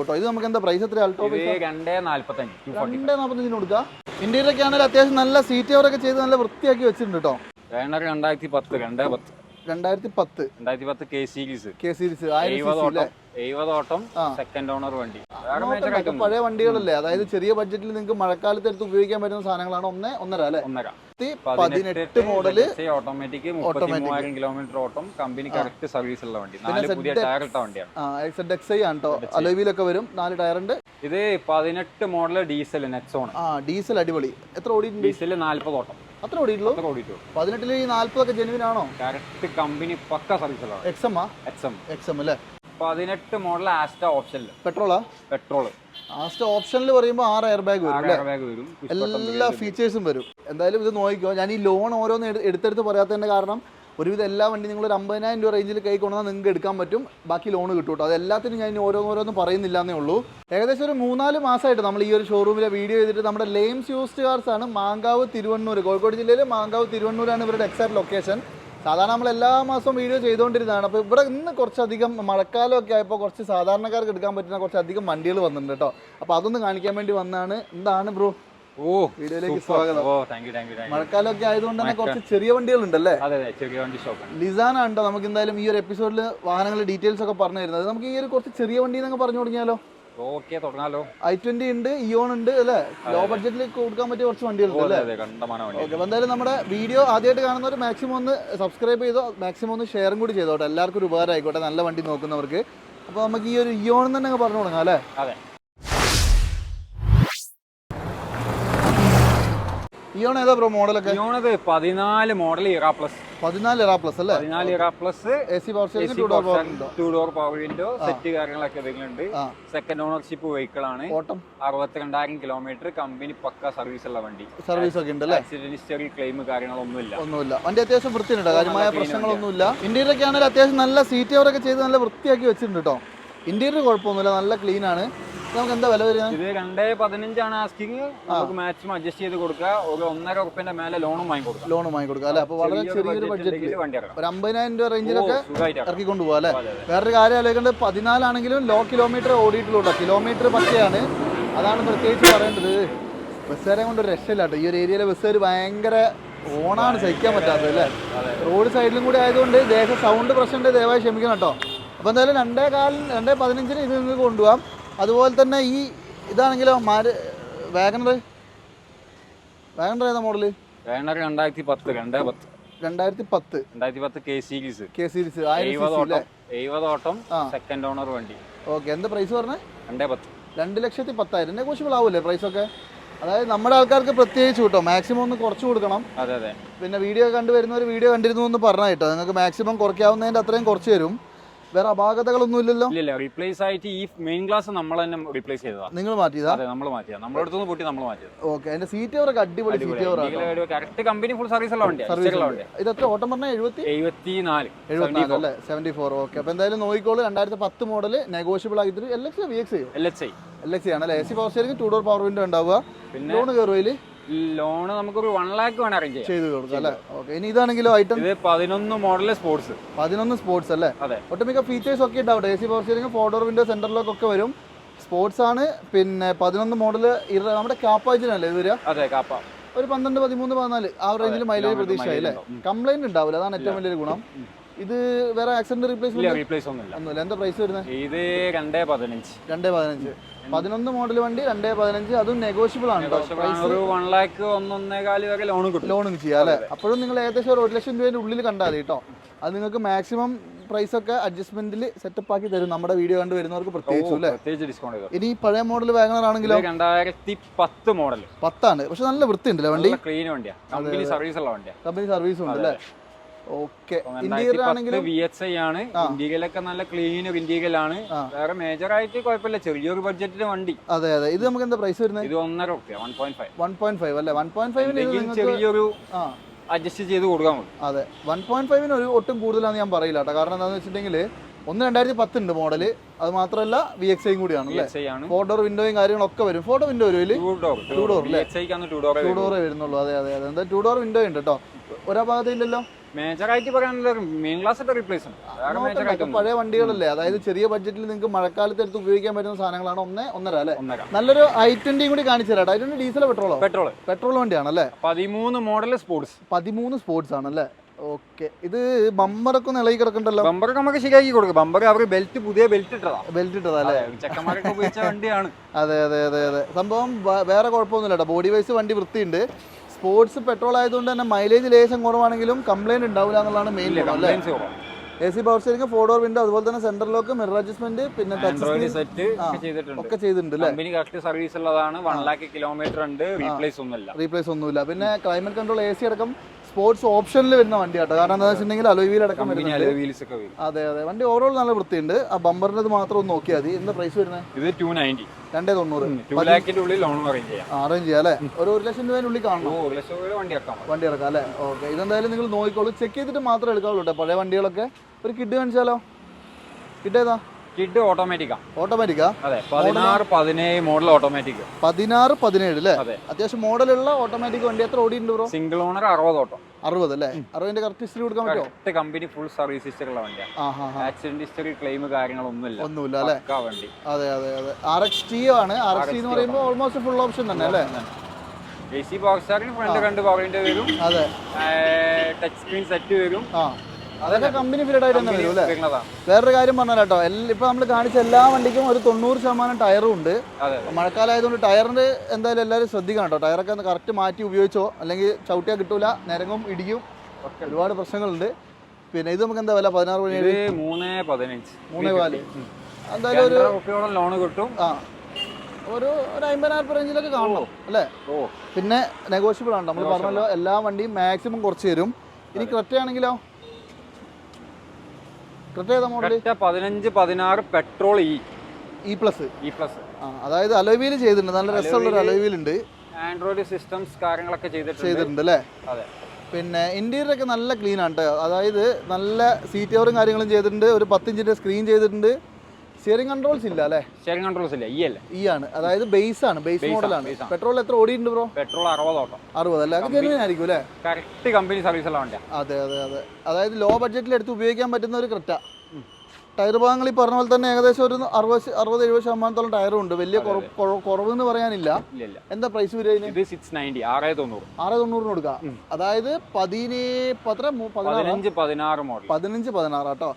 കേട്ടോ. ഇത് നമുക്ക് എന്താ പ്രൈസ് എത്ര ആൾട്ടോ രണ്ടേ നാല്പത്തഞ്ച് രണ്ടേ നാൽപ്പത്തഞ്ചിന് കൊടുക്കുക ഇന്ത്യയിലൊക്കെ ആണെങ്കിൽ അത്യാവശ്യം നല്ല സീറ്റ് കവറൊക്കെ ചെയ്ത് നല്ല വൃത്തിയാക്കി വെച്ചിട്ടുണ്ട് കേട്ടോ. രണ്ടായിരത്തി പത്ത് രണ്ടേ പത്ത്. രണ്ടായിരത്തി പത്ത്. രണ്ടായിരത്തി പത്ത് കെ സീരീസ് കെ സീരീസ് എഴുപത് ഓട്ടം. സെക്കൻഡ് ഓണർ വണ്ടി. പഴയ വണ്ടികളല്ലേ? അതായത് ചെറിയ ബഡ്ജറ്റിൽ നിങ്ങൾക്ക് മഴക്കാലത്ത് എടുത്ത് ഉപയോഗിക്കാൻ പറ്റുന്ന സാധനങ്ങളാണ് ഒന്നേ ഒന്നര അല്ലേ? ഒന്നര. പതിനെട്ട് മോഡൽ ഓട്ടോമാറ്റിക് മുപ്പത്തി മൂവായിരം കിലോമീറ്റർ ഓട്ടം കമ്പനി കറക്റ്റ് സർവീസ് ഉള്ള വണ്ടി. നാല് പുതിയ ടയർ ഇട്ട വണ്ടിയാണ്. ഐ ആണ് കേട്ടോ അലോവിയിലൊക്കെ വരും. നാല് ടയറുണ്ട് ഇത് പതിനെട്ട് മോഡൽ ഡീസൽ നെക്സോൺ ആ ഡീസൽ അടിപൊളി. എത്ര ഓടിയിട്ടുണ്ട്? ഡീസൽ നാല്പത് ഓട്ടം. അത്ര ഓടിയിട്ടുള്ളൂ? ഓടിയിട്ടുള്ളൂ. പതിനെട്ടിൽ ഈ നാല്പതൊക്കെ ജെനുവിൻ ആണോ? Correct company pucca service X M X M X M അല്ലേ? പതിനെട്ട് മോഡൽ ആസ്റ്റ ഓപ്ഷനിൽ പെട്രോളാ പെട്രോൾ ലാസ്റ്റ് ഓപ്ഷനിൽ പറയുമ്പോൾ ആറ് എയർ ബാഗ് വരും. എല്ലാ ഫീച്ചേഴ്സും വരും. എന്തായാലും ഇത് നോക്കിക്കോ. ഞാൻ ഈ ലോൺ ഓരോന്ന് എടു- എടുത്തെടുത്ത് പറയാത്തതിന്റെ കാരണം ഒരുവിധം എല്ലാ വണ്ടി നിങ്ങൾ ഒരു അമ്പതിനായിരം രൂപ റേഞ്ചിൽ കൈ കൊണ്ടുവന്നാൽ നിങ്ങൾക്ക് എടുക്കാൻ പറ്റും. ബാക്കി ലോൺ കിട്ടും കേട്ടോ അത് എല്ലാത്തിനും ഞാൻ ഓരോന്നോരോന്നും പറയുന്നില്ല എന്നേ ഉള്ളൂ. ഏകദേശം ഒരു മൂന്നാൽ മാസമായിട്ട് നമ്മൾ ഈ ഒരു ഷോറൂമിലെ വീഡിയോ ചെയ്തിട്ട് നമ്മുടെ ലെയിംസ് യൂസ്ഡ് കാർസ് ആണ് മാങ്കാവ് തിരുവണ്ണൂർ കോഴിക്കോട് ജില്ലയിൽ മാങ്കാവ് തിരുവണ്ണൂരാണ് ഇവരുടെ എക്സാക്ട് ലൊക്കേഷൻ സാധാരണ നമ്മൾ എല്ലാ മാസവും വീഡിയോ ചെയ്തുകൊണ്ടിരുന്നതാണ്. അപ്പോൾ ഇവിടെ ഇന്ന് കുറച്ചധികം മഴക്കാലമൊക്കെ ആയപ്പോൾ കുറച്ച് സാധാരണക്കാർക്ക് എടുക്കാൻ പറ്റുന്ന കുറച്ചധികം വണ്ടികൾ വന്നിട്ടുണ്ട് കേട്ടോ. അപ്പോൾ അതൊന്ന് കാണിക്കാൻ വേണ്ടി വന്നാണ് എന്താണ് ബ്രോ? ഓ വീഡിയോയിലേക്ക് സ്വാഗതം. മഴക്കാലമൊക്കെ ആയതുകൊണ്ട് തന്നെ കുറച്ച് ചെറിയ വണ്ടികളുണ്ടല്ലേ? അതെ അതെ ചെറിയ വണ്ടി ഷോപ്പ് ലിസാന ഉണ്ടോ നമുക്ക് എന്തായാലും ഈ ഒരു എപ്പിസോഡിൽ വാഹനങ്ങളുടെ ഡീറ്റെയിൽസ് ഒക്കെ പറഞ്ഞു തരുന്നത്. നമുക്ക് ഈ ഒരു കുറച്ച് ചെറിയ വണ്ടി എന്നൊക്കെ പറഞ്ഞു തുടങ്ങിയാലോ ഓക്കെ തുടങ്ങാലോ. ഐ ട്വന്റി ഉണ്ട് ഇയോൺ ഉണ്ട് അല്ലേ? ലോ ബഡ്ജറ്റിൽ കൊടുക്കാൻ പറ്റിയ കുറച്ച് വണ്ടികളുണ്ട് അല്ലേ? അതെ അതെ ഓക്കെ എന്തായാലും നമ്മുടെ വീഡിയോ ആദ്യമായിട്ട് കാണുന്നവർ മാക്സിമം ഒന്ന് സബ്സ്ക്രൈബ് ചെയ്തോ മാക്സിമം ഒന്ന് ഷെയറും കൂടി ചെയ്തോട്ടെ. എല്ലാവർക്കും ഒരു ഉപകാരം ആയിക്കോട്ടെ നല്ല വണ്ടി നോക്കുന്നവർക്ക്. അപ്പോൾ നമുക്ക് ഈ ഒരു ഇയോൺ തന്നെ അങ്ങ് പറഞ്ഞു തുടങ്ങാം അല്ലേ? അതെ. ഇയോൺ ഏതാ ബ്രോ മോഡലൊക്കെ ഇയോണത് പതിനാല് മോഡൽ ഇറ പ്ലസ് പതിനാല് പ്ലസ് അല്ലേ? പതിനാല് plus A C power two door power window set കാര്യങ്ങളൊക്കെ ഇതിലുണ്ട് സെക്കൻഡ് ഓണർഷിപ്പ് വെഹിക്കിൾ ആണ്. ഓട്ടം അറുപത്തിരണ്ടായിരം കിലോമീറ്റർ കമ്പനി പക്ക സർവീസ് ഉള്ള വണ്ടി. സർവീസ് ഒക്കെ ഉണ്ട് ആക്സിഡന്റ് ഹിസ്റ്ററി ക്ലെയിം കാര്യങ്ങളൊന്നുമില്ല. ഒന്നുമില്ല. വണ്ടി അത്യാവശ്യം വൃത്തിയുണ്ട് കാര്യമായ പ്രശ്നങ്ങളൊന്നുമില്ല. ഇന്റീരിയറൊക്കെ ആണെങ്കിൽ അത്യാവശ്യം നല്ല സീറ്റ് കവറൊക്കെ ചെയ്ത് നല്ല വൃത്തിയാക്കി വെച്ചിട്ടുണ്ട് കേട്ടോ. ഇന്റീരിയർ കുഴപ്പമൊന്നുമില്ല. നല്ല ക്ലീൻ ആണ്. നമുക്ക് എന്താ വില വരുന്നത്? ഇത് രണ്ടേ പതിനഞ്ചാണ് ആസ്കിങ് നമുക്ക് മാക്സിമം അഡ്ജസ്റ്റ് ചെയ്ത് കൊടുക്കുക. ഒരു ഒന്നര ഉറപ്പിന്റെ മേലെ ലോണും വാങ്ങി കൊടുക്കുക. ലോണും വാങ്ങി കൊടുക്കാം അല്ലേ? അപ്പോൾ വളരെ ചെറിയൊരു ബഡ്ജറ്റ് ബഡ്ജറ്റിൽ വണ്ടി ഇറക്കാം ഒരു അമ്പതിനായിരം രൂപ റേഞ്ചിലൊക്കെ ഇറക്കിക്കൊണ്ട് സുഖമായിട്ട് അല്ലെ. വേറൊരു കാര്യം ആലോചിക്കേണ്ടത് പതിനാലാണെങ്കിലും ലോ കിലോമീറ്റർ ഓടിയിട്ടുള്ളൂ കിലോമീറ്റർ പച്ചയാണ്. അതാണ് പ്രത്യേകിച്ച് പറയേണ്ടത്. ബസ്സുകാരെ കൊണ്ട് ഒരു രക്ഷയില്ല കേട്ടോ. ഈ ഒരു ഏരിയയിലെ ബസ്സുകാർ ഭയങ്കര ഓണാണ് സഹിക്കാൻ പറ്റാത്തത് അല്ലേ? റോഡ് സൈഡിലും കൂടി ആയതുകൊണ്ട് ദേഹ സൗണ്ട് പ്രശ്നമുണ്ട്. ദയവായി ക്ഷമിക്കണം കേട്ടോ. അപ്പോൾ എന്തായാലും രണ്ടേ കാലിന് രണ്ടേ പതിനഞ്ചിന് ഇത് നിങ്ങൾക്ക് കൊണ്ടുപോകാം അതുപോലെ തന്നെ ഈ ഇതാണെങ്കിലോ മാര് വാഗണർ വാഗണർ ഏതാ മോഡൽ? വേണർ രണ്ടായിരത്തി പത്ത് രണ്ടേ പത്ത്. രണ്ടായിരത്തി പത്ത്. രണ്ടായിരത്തി പത്ത് കെ സീരീസ് കെ സീരീസ് എഴുപത് ഓട്ടം. സെക്കൻഡ് ഓണർ വണ്ടി. ഓക്കെ എന്താ പ്രൈസ് പറഞ്ഞേ? രണ്ടേ പത്ത്. രണ്ട് ലക്ഷത്തി പത്തായിരം. നെഗോഷ്യബിൾ ആവൂലേ പ്രൈസൊക്കെ അതായത് നമ്മുടെ ആൾക്കാർക്ക് പ്രത്യേകിച്ച് കിട്ടും? മാക്സിമം ഒന്ന് കുറച്ച് കൊടുക്കണം. അതെ അതെ. പിന്നെ വീഡിയോ കണ്ടുവരുന്നവർ വീഡിയോ കണ്ടിരുന്നു എന്ന് പറഞ്ഞു കേട്ടോ. നിങ്ങൾക്ക് മാക്സിമം കുറയ്ക്കാവുന്നതിന്റെ അത്രയും കുറച്ച് തരും. വേറെ അപാകതകളൊന്നും ഇല്ലല്ലോ? ഇല്ല റീപ്ലേസ് ആയിട്ട് ഈ മെയിൻ ഗ്ലാസ് നമ്മൾ തന്നെ റീപ്ലേസ് ചെയ്തതാ. നിങ്ങൾ മാറ്റിയതാ? അതെ നമ്മൾ മാറ്റിയാ നമ്മുടെ അടുത്തുനിന്ന് പൊട്ടി നമ്മൾ മാറ്റിയത്. ഓക്കെ അതിന്റെ സീറ്റ് കവറൊക്കെ അടിപൊളി സീറ്റ് കവറാണ് കറക്റ്റ് കമ്പനി ഫുൾ സർവീസ് ഉള്ള വണ്ടിയാണ് സർവീസ് ഉള്ള വണ്ടിയാണ് ഇത് എത്ര ഓട്ടം പറഞ്ഞാൽ എഴുപത്തി? എഴുപത്തി നാല് എഴുപത്തിനാല് അല്ലേ? Seventy four okay. അപ്പോൾ എന്തായാലും നോക്കിക്കോളൂ. രണ്ടായിരത്തി പത്ത് മോഡൽ നെഗോഷ്യബിൾ ആക്കിയിട്ട് എൽ എക്സ് വി എക്സ് ചെയ്യും എൽ ഐ എൽ എക്സ് ആണ് അല്ലേ? A C power steering two door power window ഉണ്ടാവുക. പിന്നെ ലോൺ കയറുവതിൽ ലോണ് നമുക്കൊരു വൺ ലാക്ക് വേണം അറേഞ്ച് ചെയ്ത് കൊടുക്കാം അല്ലേ? ഓക്കെ ഇനി ഇതാണെങ്കിലോ ഐറ്റം ഇത് പതിനൊന്ന് മോഡൽ സ്പോർട്സ് പതിനൊന്ന് സ്പോർട്സ് അല്ലേ? അതെ. ഒട്ടുമിക്ക ഫീച്ചേഴ്സ് ഒക്കെ ഉണ്ടാവും A C power steering four door window centre lock ഒക്കെ വരും. സ്പോർട്സ് ആണ് പിന്നെ പതിനൊന്ന് മോഡൽ നമ്മുടെ കാപ്പാജിനല്ലേ ഇത് വരിക? അതെ കാപ്പ. ഒരു പന്ത്രണ്ട് പതിമൂന്ന് പതിനാല് ആ റേഞ്ചിൽ മൈലേജ് പ്രതീക്ഷയായി അല്ലേ? കംപ്ലൈന്റ് ഉണ്ടാവില്ല അതാണ് ഏറ്റവും വലിയൊരു ഗുണം. ഇത് വേറെ ആക്സിഡന്റ് റീപ്ലേസ് റീപ്ലേസ് ഒന്നുമില്ല. എന്താ പ്രൈസ് വരുന്നത് ഇത് രണ്ടേ പതിനഞ്ച്. രണ്ടേ പതിനഞ്ച്. പതിനൊന്ന് മോഡൽ വണ്ടി രണ്ടേ പതിനഞ്ച്. അതും നെഗോഷ്യബിൾ ആണ് ഒരു വൺ ലാക്ക് ഒന്നൊന്നേകാൽ വരെ ലോൺ കിട്ടും. ലോണും ചെയ്യാം അല്ലേ? അപ്പോഴും നിങ്ങൾ ഏകദേശം ഒരു ഒരു ലക്ഷം രൂപയുടെ ഉള്ളിൽ കണ്ടാൽ മതി കേട്ടോ അത് നിങ്ങൾക്ക് മാക്സിമം പ്രൈസ് ഒക്കെ അഡ്ജസ്റ്റ്മെന്റിൽ സെറ്റപ്പ് ആക്കി തരും. നമ്മുടെ വീഡിയോ കണ്ട് വരുന്നവർക്ക് പ്രത്യേകിച്ചും അല്ലേ? പ്രത്യേകിച്ച് ഡിസ്കൗണ്ട് ചെയ്തു ഇനി പഴയ മോഡൽ വാഗണർ ആണെങ്കിലും രണ്ടായിരത്തി പത്ത് മോഡൽ പത്താണ്. പക്ഷെ നല്ല വൃത്തിയുണ്ടല്ലേ വണ്ടി? ക്ലീൻ വണ്ടിയാ. കമ്പനി സർവീസ് ഉള്ള വണ്ടിയാ. കമ്പനി സർവീസ് ഉണ്ട് അല്ലേ? ഓക്കെ. വി എച്ച് ഐ ആണ്. ഇന്ത്യയിലൊക്കെ നല്ല ക്ലീൻ ഇന്ത്യയിലാണ് ആ. വേറെ മേജർ ആയിട്ട് കുഴപ്പമില്ല. ചെറിയൊരു ബഡ്ജറ്റിലെ വണ്ടി. അതെ അതെ. ഇത് നമുക്ക് എന്താ പ്രൈസ് വരുന്നത്? ഇത് ഒന്നര റുപ്യ one point five one point five അല്ലേ? വൺ പോയിന്റ് ഫൈവിന് ചെറിയൊരു അഡ്ജസ്റ്റ് ചെയ്ത് കൊടുക്കാൻ മതി അതെ. വൺ പോയിന്റ് ഫൈവിന് ഒരു ഒട്ടും കൂടുതലാണെന്ന് ഞാൻ പറയില്ല കേട്ടോ. കാരണം എന്താണെന്ന് വെച്ചിട്ടുണ്ടെങ്കിൽ ഒന്ന് രണ്ടായിരത്തി പത്തുണ്ട് മോഡൽ അത് മാത്രമല്ല വി എക്സ് ഐയും കൂടിയാണ് ഫോട്ടോ അല്ലേ ഫോർ ഡോർ വിൻഡോയും കാര്യങ്ങളൊക്കെ വരും. ഫോട്ടോ വിൻഡോ വരും ടു ഡോർ ടൂ ഡോർ ഡോറേ വരുന്നുള്ളൂ. അതെ അതെ അതെ. എന്താ ടു ഡോർ വിൻഡോ ഉണ്ട്? കേട്ടോ ഒരാ ഭാഗത്ത് ഇല്ലല്ലോ? മേജറായിട്ട് പറയാനുള്ള മെയിൻ ക്ലാസ് റീപ്ലേസ് ഉണ്ട് വേറെ നോക്കണ്ട, മേജറായിട്ട് ഇപ്പൊ പഴയ വണ്ടികളല്ലേ? അതായത് ചെറിയ ബഡ്ജറ്റിൽ നിങ്ങൾക്ക് മഴക്കാലത്ത് എടുത്ത് ഉപയോഗിക്കാൻ പറ്റുന്ന സാധനങ്ങളാണ് ഒന്ന് ഒന്നര അല്ലേ? നല്ലൊരു ഐ ട്വന്റിയും കൂടി കാണിച്ചു തരാം ഐ ട്വന്റി ഡീസൽ പെട്രോളോ പെട്രോൾ പെട്രോൾ വണ്ടിയാണ് അല്ലേ? പതിമൂന്ന് മോഡൽ സ്പോർട്സ് പതിമൂന്ന് സ്പോർട്സ് ആണല്ലേ ഓക്കെ ഇത് ബമ്പറൊക്കെ ഇളകി കിടക്കണ്ടല്ലോ? ബമ്പറൊക്കെ നമുക്ക് ശരിയാക്കി കൊടുക്കും. ബമ്പർ അവർ ബെൽറ്റ് പുതിയ ബെൽറ്റ് ഇട്ടതാ. ബെൽറ്റ് ഇട്ടതാ അല്ലേ ചെക്കന്മാരൊക്കെ ഉപയോഗിച്ച വണ്ടിയാണ്. അതെ അതെ അതെ അതെ. സംഭവം വേറെ കുഴപ്പമൊന്നുമില്ല ബോഡി വൈസ് വണ്ടി വൃത്തിയുണ്ട്. സ്പോർട്സ് പെട്രോൾ ആയതുകൊണ്ട് തന്നെ മൈലേജ് ലേശം കുറവാണെങ്കിലും കംപ്ലൈന്റ് ഉണ്ടാവില്ല എന്നുള്ളതാണ് മെയിൻ അല്ലേ? A C power steering four door window അതുപോലെ തന്നെ സെന്റർ ലോക്ക് മിറർ അഡ്ജസ്റ്റ്മെന്റ് പിന്നെ ടച്ച് സെറ്റ് ഒക്കെ ചെയ്തിട്ടുണ്ട്. കമ്പനി കറക്റ്റ് സർവീസ് ഉള്ളതാണ്. വൺ ലാക്ക് കിലോമീറ്റർ ഉണ്ട്. റീപ്ലേസ് ഒന്നുമില്ല. റീപ്ലേസ് ഒന്നുമില്ല. പിന്നെ ക്ലൈമറ്റ് കൺട്രോൾ എ സി അടക്കം സ്പോർട്സ് ഓപ്ഷനിൽ വരുന്ന വണ്ടി കേട്ടോ കാരണം എന്താ വെച്ചിട്ടുണ്ടെങ്കിൽ അലോയ് വീൽ അടക്കം വരുന്നുണ്ട്. അതെ അതെ. വണ്ടി ഓവറോൾ നല്ല വൃത്തിയുണ്ട്. ആ ബമ്പറിന്റെ മാത്രം ഒന്ന് നോക്കിയാൽ മതി. എന്താ പ്രൈസ് വരുന്നത്? ഇത് ടു നയന്റി രണ്ടേ തൊണ്ണൂറ്. അറേഞ്ച് ചെയ്യാം. അല്ലെ? ഒരു ഒരു ലക്ഷം ഉള്ളിൽ കാണണം. വണ്ടി ഇറക്കാം. അല്ലേ? ഓക്കെ. ഇതെന്തായാലും നിങ്ങൾ നോക്കിക്കോളൂ. ചെക്ക് ചെയ്തിട്ട് മാത്രമേ എടുക്കാവുള്ളൂ കേട്ടോ. പഴയ വണ്ടികളൊക്കെ. ഒരു കിഡ് കാണിച്ചാലോ? കിഡ് ഏതാ? കിഡ് ഓട്ടോമാറ്റിക്കാ. ഓട്ടോമാറ്റിക്കാ? അതെ പതിനാറ് പതിനേഴ് മോഡൽ ഓട്ടോമാറ്റിക്. പതിനാറ് പതിനേഴ് അല്ലേ അതെ. അത്യാവശ്യം മോഡലുള്ള ഓട്ടോമാറ്റിക് വണ്ടി എത്ര ഓടിയിട്ടുണ്ട് ബ്രോ? സിംഗിൾ ഓണർ അറുപത് ഓട്ടോ. അറുപത് അല്ലേ അറുപതിന്റെ കറക്റ്റ് ഹിസ്റ്ററി കൊടുക്കാൻ പറ്റുമോ? Correct company full service history ഉള്ള വണ്ടിയാണ് ആക്സിഡന്റ് ഹിസ്റ്ററി ക്ലെയിം കാര്യങ്ങളൊന്നുമില്ല. ഒന്നുമില്ല അല്ലേ വണ്ടി. അതെ അതെ അതെ. ആർ എക്സ് ടി ആണ്? ആർ എക്സ് ടി എന്ന് പറയുമ്പോൾ ഓൾമോസ്റ്റ് ഫുൾ ഓപ്ഷൻ തന്നെ അല്ലേ എ സി ബോക്സ് ഫ്രണ്ട് രണ്ട് പവറിന്റെ വരും. അതെ. ടച്ച് സ്ക്രീൻ സെറ്റ് വരും. ആ. അതൊക്കെ കമ്പനി ഫിറ്റഡ് ആയിട്ട് തന്നെ വരും അല്ലേ? വേറൊരു കാര്യം പറഞ്ഞാൽ കേട്ടോ. ഇപ്പൊ നമ്മൾ കാണിച്ച എല്ലാ വണ്ടിക്കും ഒരു തൊണ്ണൂറ് ശതമാനം ടയറും ഉണ്ട്. മഴക്കാലമായതുകൊണ്ട് ടയറിന്റെ എന്തായാലും എല്ലാവരും ശ്രദ്ധിക്കണം കേട്ടോ. ടയറൊക്കെ ഒന്ന് കറക്റ്റ് മാറ്റി ഉപയോഗിച്ചോ അല്ലെങ്കിൽ ചവിട്ടിയാൽ കിട്ടൂല നിരങ്ങും ഇടിയും ഒരുപാട് പ്രശ്നങ്ങളുണ്ട്. പിന്നെ ഇത് നമുക്ക് എന്താ വില? പതിനാറ് മണി മൂന്ന് പതിനഞ്ച്. മൂന്നേ പാൽ എന്തായാലും ഒരു ലോൺ കിട്ടും. ആ. ഒരു ഒരു അമ്പതിനായിരം റേഞ്ചിലൊക്കെ കാണണം അല്ലേ? ഓ. പിന്നെ നെഗോഷ്യബിൾ ആണ് നമ്മൾ പറഞ്ഞല്ലോ എല്ലാ വണ്ടിയും മാക്സിമം കുറച്ച് തരും. ഇനി ക്രെറ്റ ആണെങ്കിലോ ക്രെറ്റ ഏതാ മോഡൽ ഒറ്റ പതിനഞ്ച് പതിനാറ് petrol E E plus E plus അതായത് അലോവീൽ ചെയ്തിട്ടുണ്ട്. നല്ല രസമുള്ള ഒരു അലോവീൽ ഉണ്ട്. ആൻഡ്രോയിഡ് സിസ്റ്റംസ് കാര്യങ്ങളൊക്കെ ചെയ്തിട്ടുണ്ട്. ചെയ്തിട്ടുണ്ട് അല്ലേ? അതെ. പിന്നെ ഇന്റീരിയർ ഒക്കെ നല്ല ക്ലീൻ ആണ് അതായത് നല്ല സീറ്റ് കവറും കാര്യങ്ങളും ചെയ്തിട്ടുണ്ട്. ഒരു പത്തിഞ്ചിന്റെ സ്ക്രീൻ ചെയ്തിട്ടുണ്ട്. സ്റ്റിയറിംഗ് കൺട്രോൾസ് ഇല്ല അല്ലേ? സ്റ്റിയറിംഗ് കൺട്രോൾസ് ഇല്ല. ഈ അല്ലേ? ഈ ആണ്. അതായത് ബേസ് ആണ്. ബേസ് മോഡലാണ് പെട്രോൾ എത്ര ഓടിയിട്ടുണ്ട് ബ്രോ പെട്രോൾ അറുപത് ഓട്ടോ. അറുപത് അല്ലേ? അത് ജെനുവിൻ ആയിരിക്കും അല്ലേ? കറക്റ്റ് കമ്പനി സർവീസ് ഉള്ള വണ്ടിയാണ് അതെ അതെ അതെ. അതായത് ലോ ബഡ്ജറ്റിൽ എടുത്ത് ഉപയോഗിക്കാൻ പറ്റുന്ന ഒരു ക്രിറ്റ. ടയർ ഭാഗങ്ങൾ ഈ പറഞ്ഞ പോലെ തന്നെ ഏകദേശം ഒരു അറുപത് അറുപത് എഴുപത് ശതമാനത്തോളം ടയറും ഉണ്ട്. വലിയ കുറവ് എന്ന് പറയാനില്ല. എന്താ പ്രൈസ് വരിക ഇതിന് ഇത് സിക്സ് നയന്റി ആറ് തൊണ്ണൂറ്. ആറ് തൊണ്ണൂറിന് കൊടുക്കാം. അതായത് പതിനേ പതിനഞ്ച് പതിനാറ് പതിനഞ്ച് പതിനാറ് കേട്ടോ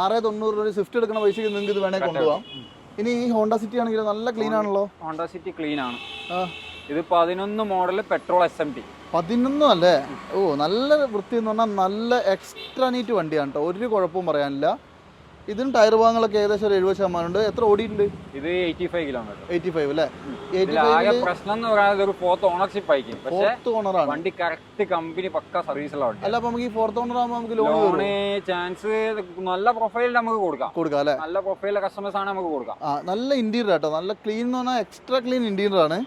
ആറ് തൊണ്ണൂറ് രൂപ സ്വിഫ്റ്റ് എടുക്കുന്ന പൈസക്ക് നിങ്ങൾക്ക് ഇത് വേണേ കൊണ്ടുപോകാം ഇനി ഈ ഹോണ്ട സിറ്റി ആണെങ്കിൽ നല്ല ക്ലീൻ ആണല്ലോ. ഹോണ്ട സിറ്റി ക്ലീൻ ആണ്. ഇത് പതിനൊന്ന് model petrol S M T പതിനൊന്നും അല്ലേ? ഓ നല്ല വൃത്തി എന്ന് പറഞ്ഞാൽ നല്ല എക്സ്ട്രാ നീറ്റ് വണ്ടിയാണ് കേട്ടോ ഒരു കുഴപ്പവും പറയാനില്ല. ഇതിന് ടയർ ഭാഗങ്ങളൊക്കെ ഏകദേശം ഒരു എഴുപത് ശതമാനം ഉണ്ട് എത്ര ഓടിയിട്ടുണ്ട്? ഇത് eighty five kilometre eighty five അല്ലേ? എയ്റ്റി ഇതിൽ ആകെ ഫൈവിൽ പ്രശ്നം എന്ന് പറയുന്നത് ഒരു ഫോർത്ത് ഓണർഷിപ്പ് ആയിരിക്കും. പക്ഷെ ഫോർത്ത് ഓണറാണ് വണ്ടി കറക്റ്റ് കമ്പനി പക്ക സർവീസ് ഉള്ള വണ്ടി അല്ല അപ്പൊ നമുക്ക് ഈ ഫോർത്ത് ഓണർ ആകുമ്പോൾ നമുക്ക് ലോൺ ലോണ് ചാൻസ് നല്ല പ്രൊഫൈലിൽ നമുക്ക് കൊടുക്കാം. കൊടുക്കാം അല്ലേ? നല്ല പ്രൊഫൈലിലെ കസ്റ്റമേഴ്സ് ആണ് നമുക്ക് കൊടുക്കാം. ആ നല്ല ഇന്റീരിയർ ആട്ടോ. നല്ല ക്ലീൻ എന്ന് പറഞ്ഞാൽ എക്സ്ട്രാ ക്ലീൻ ഇന്റീരിയർ ആണ്.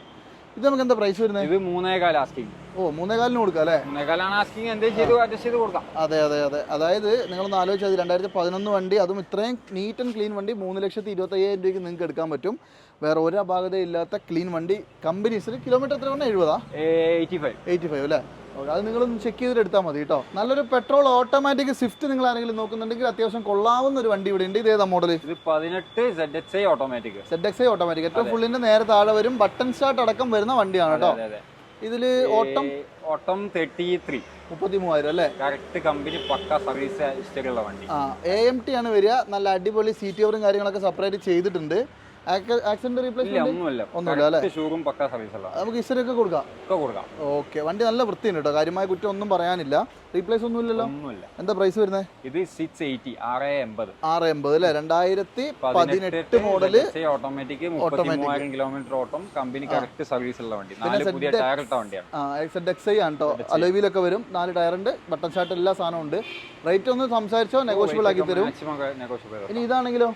ഇത് നമുക്ക് എന്താ പ്രൈസ് വരുന്നത്? ഇത് മൂന്നേകാൽ ആസ്കിങ് ഓ മൂന്നേകാലിന് കൊടുക്കാം അല്ലേ? മൂന്നേകാലാണ് ആസ്കിങ് എന്തെങ്കിലും ചെയ്ത് അഡ്ജസ്റ്റ് ചെയ്ത് കൊടുക്കാം. അതെ അതെ അതെ. അതായത് നിങ്ങളൊന്ന് ആലോചിച്ചാൽ രണ്ടായിരത്തി പതിനൊന്ന് വണ്ടി അതും ഇത്രയും നീറ്റ് ആൻഡ് ക്ലീൻ വണ്ടി മൂന്ന് ലക്ഷത്തി ഇരുപത്തയ്യായിരം രൂപയ്ക്ക് നിങ്ങൾക്ക് എടുക്കാൻ പറ്റും. വേറെ ഒരു അപാകത ഇല്ലാത്ത ക്ലീൻ വണ്ടി കമ്പനീസിൽ കിലോമീറ്റർ എത്ര പറഞ്ഞാൽ എഴുപതാ? എയ്റ്റി ഫൈവ് എയ്റ്റി ഫൈവ് അല്ലേ? ഓക്കെ അത് നിങ്ങളൊന്ന് ചെക്ക് ചെയ്തിട്ട് എടുത്താൽ മതി കേട്ടോ. നല്ലൊരു പെട്രോൾ ഓട്ടോമാറ്റിക് സ്വിഫ്റ്റ് നിങ്ങൾ ആരെങ്കിലും നോക്കുന്നുണ്ടെങ്കിൽ അത്യാവശ്യം കൊള്ളാവുന്ന ഒരു വണ്ടി ഇവിടെ ഉണ്ട്. ഇത് ഏതാ മോഡൽ ഇത് പതിനെട്ട് Z H I automatic Z X I automatic ഏറ്റവും ഫുള്ളിന്റെ നേരെ താഴെ വരും. ബട്ടൺ സ്റ്റാർട്ട് അടക്കം വരുന്ന വണ്ടിയാണ് കേട്ടോ. അതെ അതെ. ഇതിൽ ഓട്ടം? ഓട്ടം തേർട്ടി ത്രീ മുപ്പത്തി മൂവായിരം അല്ലേ? Correct company pucca service history ഉള്ള വണ്ടി. ആ എ എം ടി ആണ് വരിക. നല്ല അടിപൊളി സീറ്റ് കവറും കാര്യങ്ങളൊക്കെ സെപ്പറേറ്റ് ചെയ്തിട്ടുണ്ട്. ആക്സിഡന്റ് റീപ്ലേസ്മെന്റ് ഒന്നുമില്ല. അല്ലേ? ഷോറൂം പക്കാ സർവീസ് നമുക്ക് ഹിസ്റ്ററി ഒക്കെ കൊടുക്കാം. ഒക്കെ കൊടുക്കാം. ഓക്കെ വണ്ടി നല്ല വൃത്തിയുണ്ട് കേട്ടോ. കാര്യമായ കുറ്റം ഒന്നും പറയാനില്ല. റീപ്ലേസ് ഒന്നും ഇല്ലല്ലോ ഒന്നുമില്ല. എന്താ പ്രൈസ് വരുന്നത് ഇത് സിക്സ് എയ്റ്റി ആറ് എൺപത്. ആറ് എൺപത് അല്ലേ? രണ്ടായിരത്തി പതിനെട്ട് മോഡൽ ഓട്ടോമാറ്റിക് മൂവായിരം കിലോമീറ്റർ ഓട്ടം. കമ്പനി കറക്റ്റ് സർവീസ് ഉള്ള വണ്ടി. നാല് പുതിയ ടയർ ഇട്ട വണ്ടിയാണ്. ആ എക്സെഡ് എക്സ് ഐ ആണ് കേട്ടോ അലോവിയിലൊക്കെ വരും. നാല് ടയറുണ്ട് ബട്ടൺ ഷാർട്ട് എല്ലാ സാധനവും ഉണ്ട്. റേറ്റ് ഒന്ന് സംസാരിച്ചോ? നെഗോഷ്യബിൾ ആക്കി തരും. ഇനി ഇതാണെങ്കിലോ?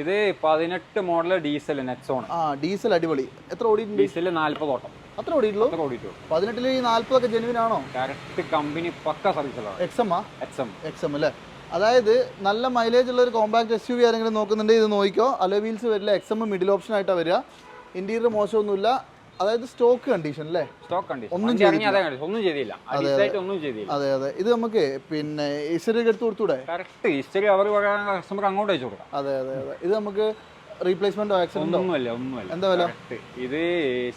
ഇത് പതിനെട്ട് മോഡൽ ഡീസൽ നെക്സോൺ ആ ഡീസൽ അടിപൊളി. എത്ര ഓടി ഡീസൽ നാല്പത് ഓട്ടം. അത്ര ഓടിയിട്ടുള്ളൂ? ഓടിയിട്ടുള്ളൂ. ഓടിയിട്ടു പതിനെട്ടിൽ ഈ നാല്പതൊക്കെ ജെനുവിൻ ആണോ? Correct company pucca service X M ആ? എക്സ് എം എക്സ് എം അല്ലേ? അതായത് നല്ല മൈലേജ് ഉള്ള ഒരു കോമ്പാക്ട് എസ് യു വി ആരെങ്കിലും നോക്കുന്നുണ്ടെങ്കിൽ ഇത് നോക്കിക്കോ. അലോ വീൽസ് വരില്ല. എക്സ് എം മിഡിൽ ഓപ്ഷൻ ആയിട്ടാണ് വരിക. ഇന്റീരിയർ മോശമൊന്നുമില്ല. അതായത് സ്റ്റോക്ക് കണ്ടീഷൻ അല്ലേ സ്റ്റോക്ക് കണ്ടീഷൻ ഒന്നും കണ്ടീഷൻ ഒന്നും ചെയ്തില്ല. ഒന്നും ചെയ്തില്ല. അതെ അതെ. ഇത് നമുക്ക് പിന്നെ ഈശ്വരക്ക് എടുത്ത് കൊടുത്തൂടെ? കറക്റ്റ് ഹിസ്റ്ററി അവർ പറയാൻ കസ്റ്റമർ അങ്ങോട്ട് അയച്ചു കൊടുക്കാം അതെ അതെ അതെ. ഇത് നമുക്ക് റീപ്ലേസ്മെന്റ് ആക്സിഡന്റോ ഒന്നുമല്ല ഒന്നുമല്ല. എന്താ വില. ഇത്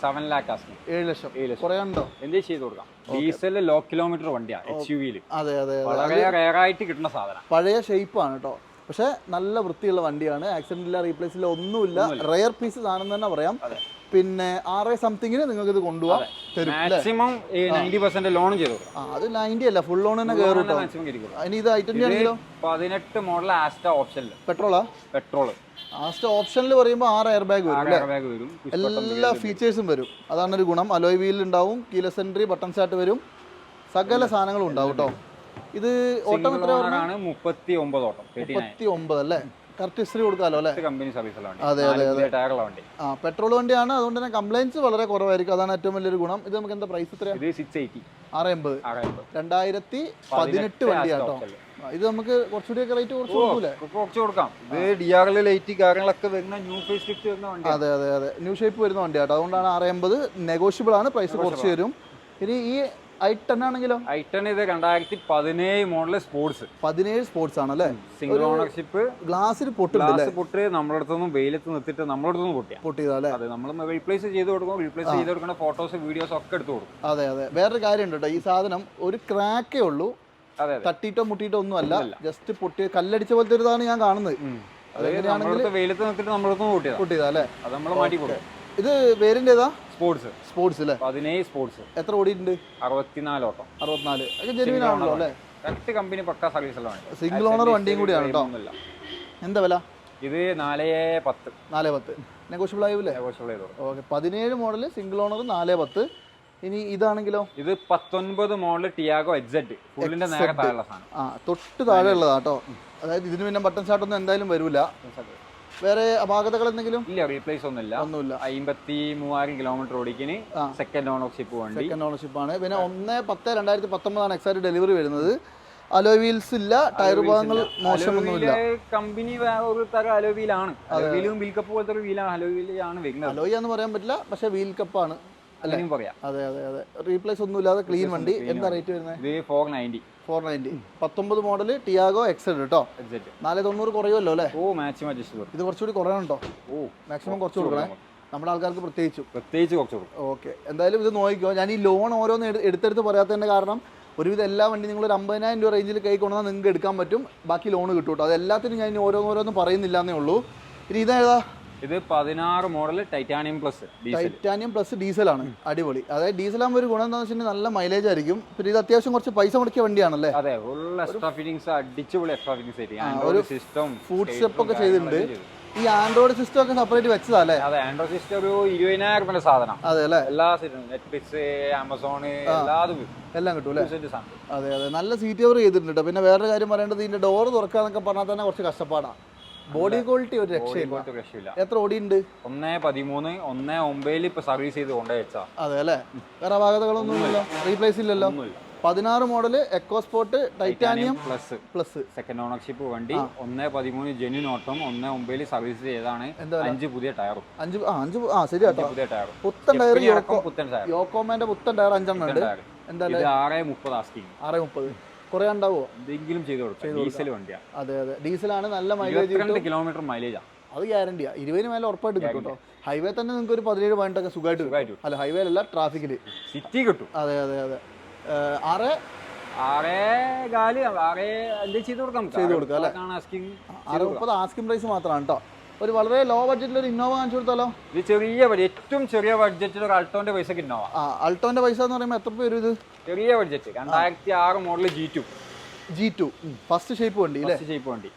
സെവൻ ലാക്ക് ഏഴ് ലക്ഷം. കുറേ ഉണ്ടോ? എന്തേ ചെയ്ത് കൊടുക്കാം? ഡീസൽ ലോ കിലോമീറ്റർ വണ്ടിയാണ് എച്ച് യു വിയിൽ അതെ അതെ വളരെ റയർ ആയിട്ട് കിട്ടുന്ന സാധനം. പഴയ ഷേപ്പാണ് കേട്ടോ പക്ഷെ നല്ല വൃത്തിയുള്ള വണ്ടിയാണ്. ആക്സിഡന്റ് ഇല്ല റീപ്ലേസ് ഇല്ല ഒന്നുമില്ല. റയർ പീസ് ആണെന്ന് തന്നെ പറയാം. പിന്നെ ആറ് സംതിങ്ങിന് നിങ്ങൾക്ക് ഇത് കൊണ്ടുപോകാം തരും മാക്സിമം നയന്റി പെർസെന്റ് ലോൺ ചെയ്ത്. അത് നയന്റി അല്ല ഫുൾ ലോൺ തന്നെ കയറും ഇനി ഇത് ഐറ്റന്റെ ആണെങ്കിലോ? പതിനെട്ട് മോഡൽ ആസ്റ്റ ഓപ്ഷനിൽ. പെട്രോളാ? പെട്രോൾ ആസ്റ്റ ഓപ്ഷനിൽ പറയുമ്പോൾ ആറ് എയർ ബാഗ് വരും എല്ലാ ഫീച്ചേഴ്സും വരും. അതാണ് ഒരു ഗുണം. അലോയ് വീൽ ഉണ്ടാവും കീലസ് എൻട്രി ബട്ടൺ സ്റ്റാർട്ട് വരും. സകല സാധനങ്ങളും ഉണ്ടാവും കേട്ടോ ഇത് ഓട്ടം എത്ര മുപ്പത്തി ഒമ്പത് ഓട്ടം മുപ്പത്തി ഒമ്പത് അല്ലേ? കറക്റ്റ് ഹിസ്റ്ററി കൊടുക്കാമല്ലോ അല്ലേ? കമ്പനി അതെ അതെ, വണ്ടി. ആ പെട്രോൾ വണ്ടിയാണ്. അതുകൊണ്ട് തന്നെ കംപ്ലൈൻസ് വളരെ കുറവായിരിക്കും. അതാണ് ഏറ്റവും വലിയൊരു ഗുണം. ഇത് നമുക്ക് എന്താ പ്രൈസ് എത്രയാണ് ഇത് സിക്സ് എയ്റ്റി ആറ് എൺപത്. രണ്ടായിരത്തി പതിനെട്ട് വണ്ടിയാണ് ഇത് നമുക്ക് കുറച്ചുകൂടിയൊക്കെ റേറ്റ് കുറച്ച് കൊടുക്കൂലേ? കുറച്ച് കൊടുക്കാം. ഇത് ഡി ലൈറ്റ് കാര്യങ്ങളൊക്കെ വരുന്ന ന്യൂ ഫേസ് ലിഫ്റ്റ് വരുന്ന വണ്ടി അതെ അതെ അതെ. ന്യൂ ഷേപ്പ് വരുന്ന വണ്ടിയാട്ടോ അതുകൊണ്ടാണ് ആറ് എൺപത് നെഗോഷ്യബിൾ ആണ്. പ്രൈസ് കുറച്ച് തരും ഇനി ഈ ഐ ടെൻ ആണെങ്കിലോ? ഐട്ടൺ ഇത് രണ്ടായിരത്തി പതിനേഴ് മോഡൽ സ്പോർട്സ്. പതിനേഴ് സ്പോർട്സ് ആണല്ലേ? സിംഗിൾ ഓണർഷിപ്പ് ഗ്ലാസ്സിൽ പൊട്ടി ഗ്ലാസ് പൊട്ട് നമ്മുടെ അടുത്തൊന്നും വെയിലത്ത് നിർത്തിട്ട് നമ്മുടെ അടുത്തൊന്നും പൊട്ടിയ പൊട്ടിയതല്ലേ അതെ നമ്മൾ റീപ്ലേസ് ചെയ്ത് കൊടുക്കും റീപ്ലേസ് ചെയ്ത് കൊടുക്കുന്ന ഫോട്ടോസ് വീഡിയോസ് ഒക്കെ എടുത്തു കൊടുക്കും. അതെ അതെ. വേറൊരു കേട്ടോ. ഈ സാധനം ഒരു ക്രാക്കേ ഉള്ളൂ. തട്ടിയിട്ടോ മുട്ടിയിട്ടോ ഒന്നും അല്ല ജസ്റ്റ് പൊട്ടി കല്ലടിച്ച പോലത്തെ ഒരു ഇതാണ് ഞാൻ കാണുന്നത്. വെയിലത്ത് നമ്മുടെ അടുത്തൊന്നും പൊട്ടിയതാ. പൊട്ടിയതാ അല്ലേ? അത് നമ്മൾ മാറ്റി കൊടുക്കും. ഇത് പേരിന്റെ ഏതാ സ്പോർട്സ്. സ്പോർട്സ് അല്ലേ? പതിനേഴ് സ്പോർട്സ്. എത്ര ഓടിയിട്ടുണ്ട്? അറുപത്തിനാല് ഓട്ടം. അറുപത്തിനാല്. ജെനുവിൻ ആണല്ലോ അല്ലേ? Correct company pucca service single owner വണ്ടിയും കൂടിയാണ് കേട്ടോ. എന്താ വില? ഇത് നാല് പത്ത്. നാല് പത്ത്. നെഗോഷ്യബിൾ ആയില്ലേ? നെഗോഷ്യബിൾ ചെയ്ത് ഓക്കെ പതിനേഴ് മോഡൽ സിംഗിൾ ഓണർ നാല് പത്ത്. ഇനി ഇതാണെങ്കിലോ? ഇത് പത്തൊൻപത് മോഡൽ ടിയാഗോ എക്സെറ്റ് ഫുള്ളിന്റെ നേരെ താഴെയുള്ള സാധനം. ആ തൊട്ട് താഴെ ഉള്ളതാ അതായത് ഇതിന് പിന്നെ ബട്ടൺ ഒന്നും എന്തായാലും വരൂല. വേറെ അപാകതകൾ എന്തെങ്കിലും? ഇല്ല റീപ്ലേസ് ഒന്നുമില്ല. ഒന്നുമില്ല. അമ്പത്തി മൂവായിരം കിലോമീറ്റർ ഓടിക്കിന്. സെക്കൻഡ് ഓണർഷിപ്പ് വണ്ടി. സെക്കൻഡ് ഓണർഷിപ്പ് ആണ്. പിന്നെ ഒന്ന് പത്ത് രണ്ടായിരത്തി പത്തൊമ്പതാണ് എക്സാക്ട് ഡെലിവറി വരുന്നത്. അലോ വീൽസ് ഇല്ല ടയർ ഭാഗങ്ങൾ മോശമൊന്നുമില്ല. കമ്പനി ഒരു തരം അലോ വീലാണ് വീലും വീൽ കപ്പ് പോലത്തെ ഒരു വീലാണ് അലോവീലാണ് വരുന്നത്. അലോയി എന്ന് പറയാൻ പറ്റില്ല പക്ഷേ വീൽ കപ്പാണ് അല്ലെങ്കിലും പറയാം. അതെ അതെ അതെ. റീപ്ലേസ് ഒന്നും ഇല്ലാതെ ക്ലീൻ വണ്ടി. എന്താ റേറ്റ് വരുന്നത്? ഇത് ഫോർ നയന്റി ഫോർ നയന്റി. പത്തൊമ്പത് മോഡൽ ടിയാഗോ എക്സഡ് കേട്ടോ നാല് തൊണ്ണൂറ് കുറയുമല്ലോ അല്ലേ? ഓ മാക്സിമം ഇത് കുറച്ചുകൂടി കുറയണുണ്ടോ ഓ മാക്സിമം കുറച്ച് കൊടുക്കണേ. നമ്മുടെ ആൾക്കാർക്ക് പ്രത്യേകിച്ച്. പ്രത്യേകിച്ച് കുറച്ച് കൊടുക്കും. ഓക്കെ. എന്തായാലും ഇത് നോക്കിക്കോ. ഞാൻ ഈ ലോൺ ഓരോന്ന് എടു- എടുത്തെടുത്ത് പറയാത്തതിന്റെ കാരണം ഒരുവിധം എല്ലാ വണ്ടി നിങ്ങൾ ഒരു അമ്പതിനായിരം രൂപ റേഞ്ചിൽ കൈ കൊണ്ടുവന്നാൽ നിങ്ങൾക്ക് എടുക്കാൻ പറ്റും. ബാക്കി ലോൺ കിട്ടും കേട്ടോ അത് എല്ലാത്തിനും ഞാൻ ഇനി ഓരോന്നോരോന്നും പറയുന്നില്ല എന്നേ ഉള്ളൂ. ഇനി ഇതേതാ ഇത് പതിനാറ് model Titanium plus diesel Titanium plus ഡീസലാണ് അടിപൊളി. അതായത് ഡീസൽ ആകുമ്പോൾ ഒരു ഗുണം എന്താണെന്ന് വെച്ചിട്ടുണ്ടെങ്കിൽ നല്ല മൈലേജ് ആയിരിക്കും. പിന്നെ ഇത് അത്യാവശ്യം കുറച്ച് പൈസ മുടക്കിയ വണ്ടിയാണല്ലേ? അതെ ഫുൾ എക്സ്ട്രാ ഫിറ്റിംഗ്സ് അടിച്ചുപൊളി എക്സ്ട്രാ ഫിറ്റിംഗ്സ് ഒരു സിസ്റ്റം ഫുഡ് സ്റ്റെപ്പ് ഒക്കെ ചെയ്തിട്ടുണ്ട്. ഈ ആൻഡ്രോയിഡ് സിസ്റ്റം ഒക്കെ സെപ്പറേറ്റ് വെച്ചതാ അല്ലേ? അതെ ആൻഡ്രോയിഡ് സിസ്റ്റം ഒരു ഇരുപതിനായിരം രൂപയുടെ സാധനം. അതെ അല്ലേ? എല്ലാ സീറ്റും നെറ്റ്ഫ്ലിക്സ് ആമസോൺ എല്ലാതും എല്ലാം കിട്ടും. അല്ലേ? അതെ അതെ. നല്ല സീറ്റ് കവർ ചെയ്തിട്ടുണ്ട് പിന്നെ വേറൊരു കാര്യം പറയേണ്ടത് ഇതിന്റെ ഡോർ തുറക്കാന്നൊക്കെ പറഞ്ഞാൽ തന്നെ കുറച്ച് കഷ്ടപ്പാടാണ് ബോഡി ക്വാളിറ്റി ഒരു രക്ഷയില്ല. എത്ര ഓടി എത്ര ഓടിയുണ്ട്? ഒന്നേ പതിമൂന്ന് ഒന്നേ ഒമ്പതിൽ ഇപ്പൊ സർവീസ് ചെയ്ത് കൊണ്ടേ വെച്ചാ. അതെ അല്ലെ? വേറെ ഭാഗതകളൊന്നും ഇല്ലല്ലോ. റീപ്ലേസ് ഇല്ലല്ലോ. പതിനാറ് model EcoSport Titanium plus plus second ownership വണ്ടി. ഒന്നേ പതിമൂന്ന് ജെന്യൂൻ ഓട്ടം ഒന്നേ ഒമ്പതിൽ സർവീസ് ചെയ്താണ് അഞ്ച് പുതിയ ടയറും അഞ്ച് ആ അഞ്ച് ആ ശരി കേട്ടോ പുതിയ ടയർ പുത്തൻ ടയർ യോക്കോ പുത്തൻ ടയർ യോക്കോമേന്റെ പുത്തൻ ടയർ അഞ്ചെണ്ണം ഉണ്ട്. എന്തായാലും ആറ് മുപ്പത് ആസ്കിങ് ആറ് മുപ്പത്. കുറേ ഉണ്ടാവുമോ എന്തെങ്കിലും ചെയ്ത് കൊടുക്കാം. ഡീസൽ വണ്ടിയാണ് അതെ അതെ. ഡീസലാണ് നല്ല മൈലേജ് കിലോമീറ്റർ മൈലേജാണ് അത് ഗ്യാരണ്ടിയാ ഇരുപതിന് മേലെ ഉറപ്പായിട്ട് കിട്ടും കേട്ടോ. ഹൈവേ തന്നെ നിങ്ങൾക്ക് ഒരു പതിനേഴ് പോയിന്റൊക്കെ സുഖമായിട്ട് കിട്ടും. ഹൈവേ അല്ല ട്രാഫിക്കിൽ സിറ്റി കിട്ടും. അതെ അതെ അതെ. ആറ്? ആറേ കാൽ ആറേ ചെയ്ത് കൊടുക്കാം. ചെയ്ത് കൊടുക്കാം, അല്ലെ? ആസ്കിങ് ആറ് മുപ്പത് ആസ്കിംഗ് പ്രൈസ് മാത്രമാണ് കേട്ടോ ഒരു വളരെ ലോ ബഡ്ജറ്റിൽ ഒരു ഇന്നോവ കാണിച്ചു കൊടുത്താലോ? ഇത് ചെറിയ ഏറ്റവും ചെറിയ ബഡ്ജറ്റിൽ ഒരു അൾട്ടോന്റെ പൈസ ഇന്നോവ ആ അൾട്ടോന്റെ പൈസ എന്ന് പറയുമ്പോൾ എത്ര പേര് ഇത്? ചെറിയ ബഡ്ജറ്റ് രണ്ടായിരത്തി ആറ് model G two G two first shape വണ്ടി അല്ലേ? ഷേപ്പ് വണ്ടി.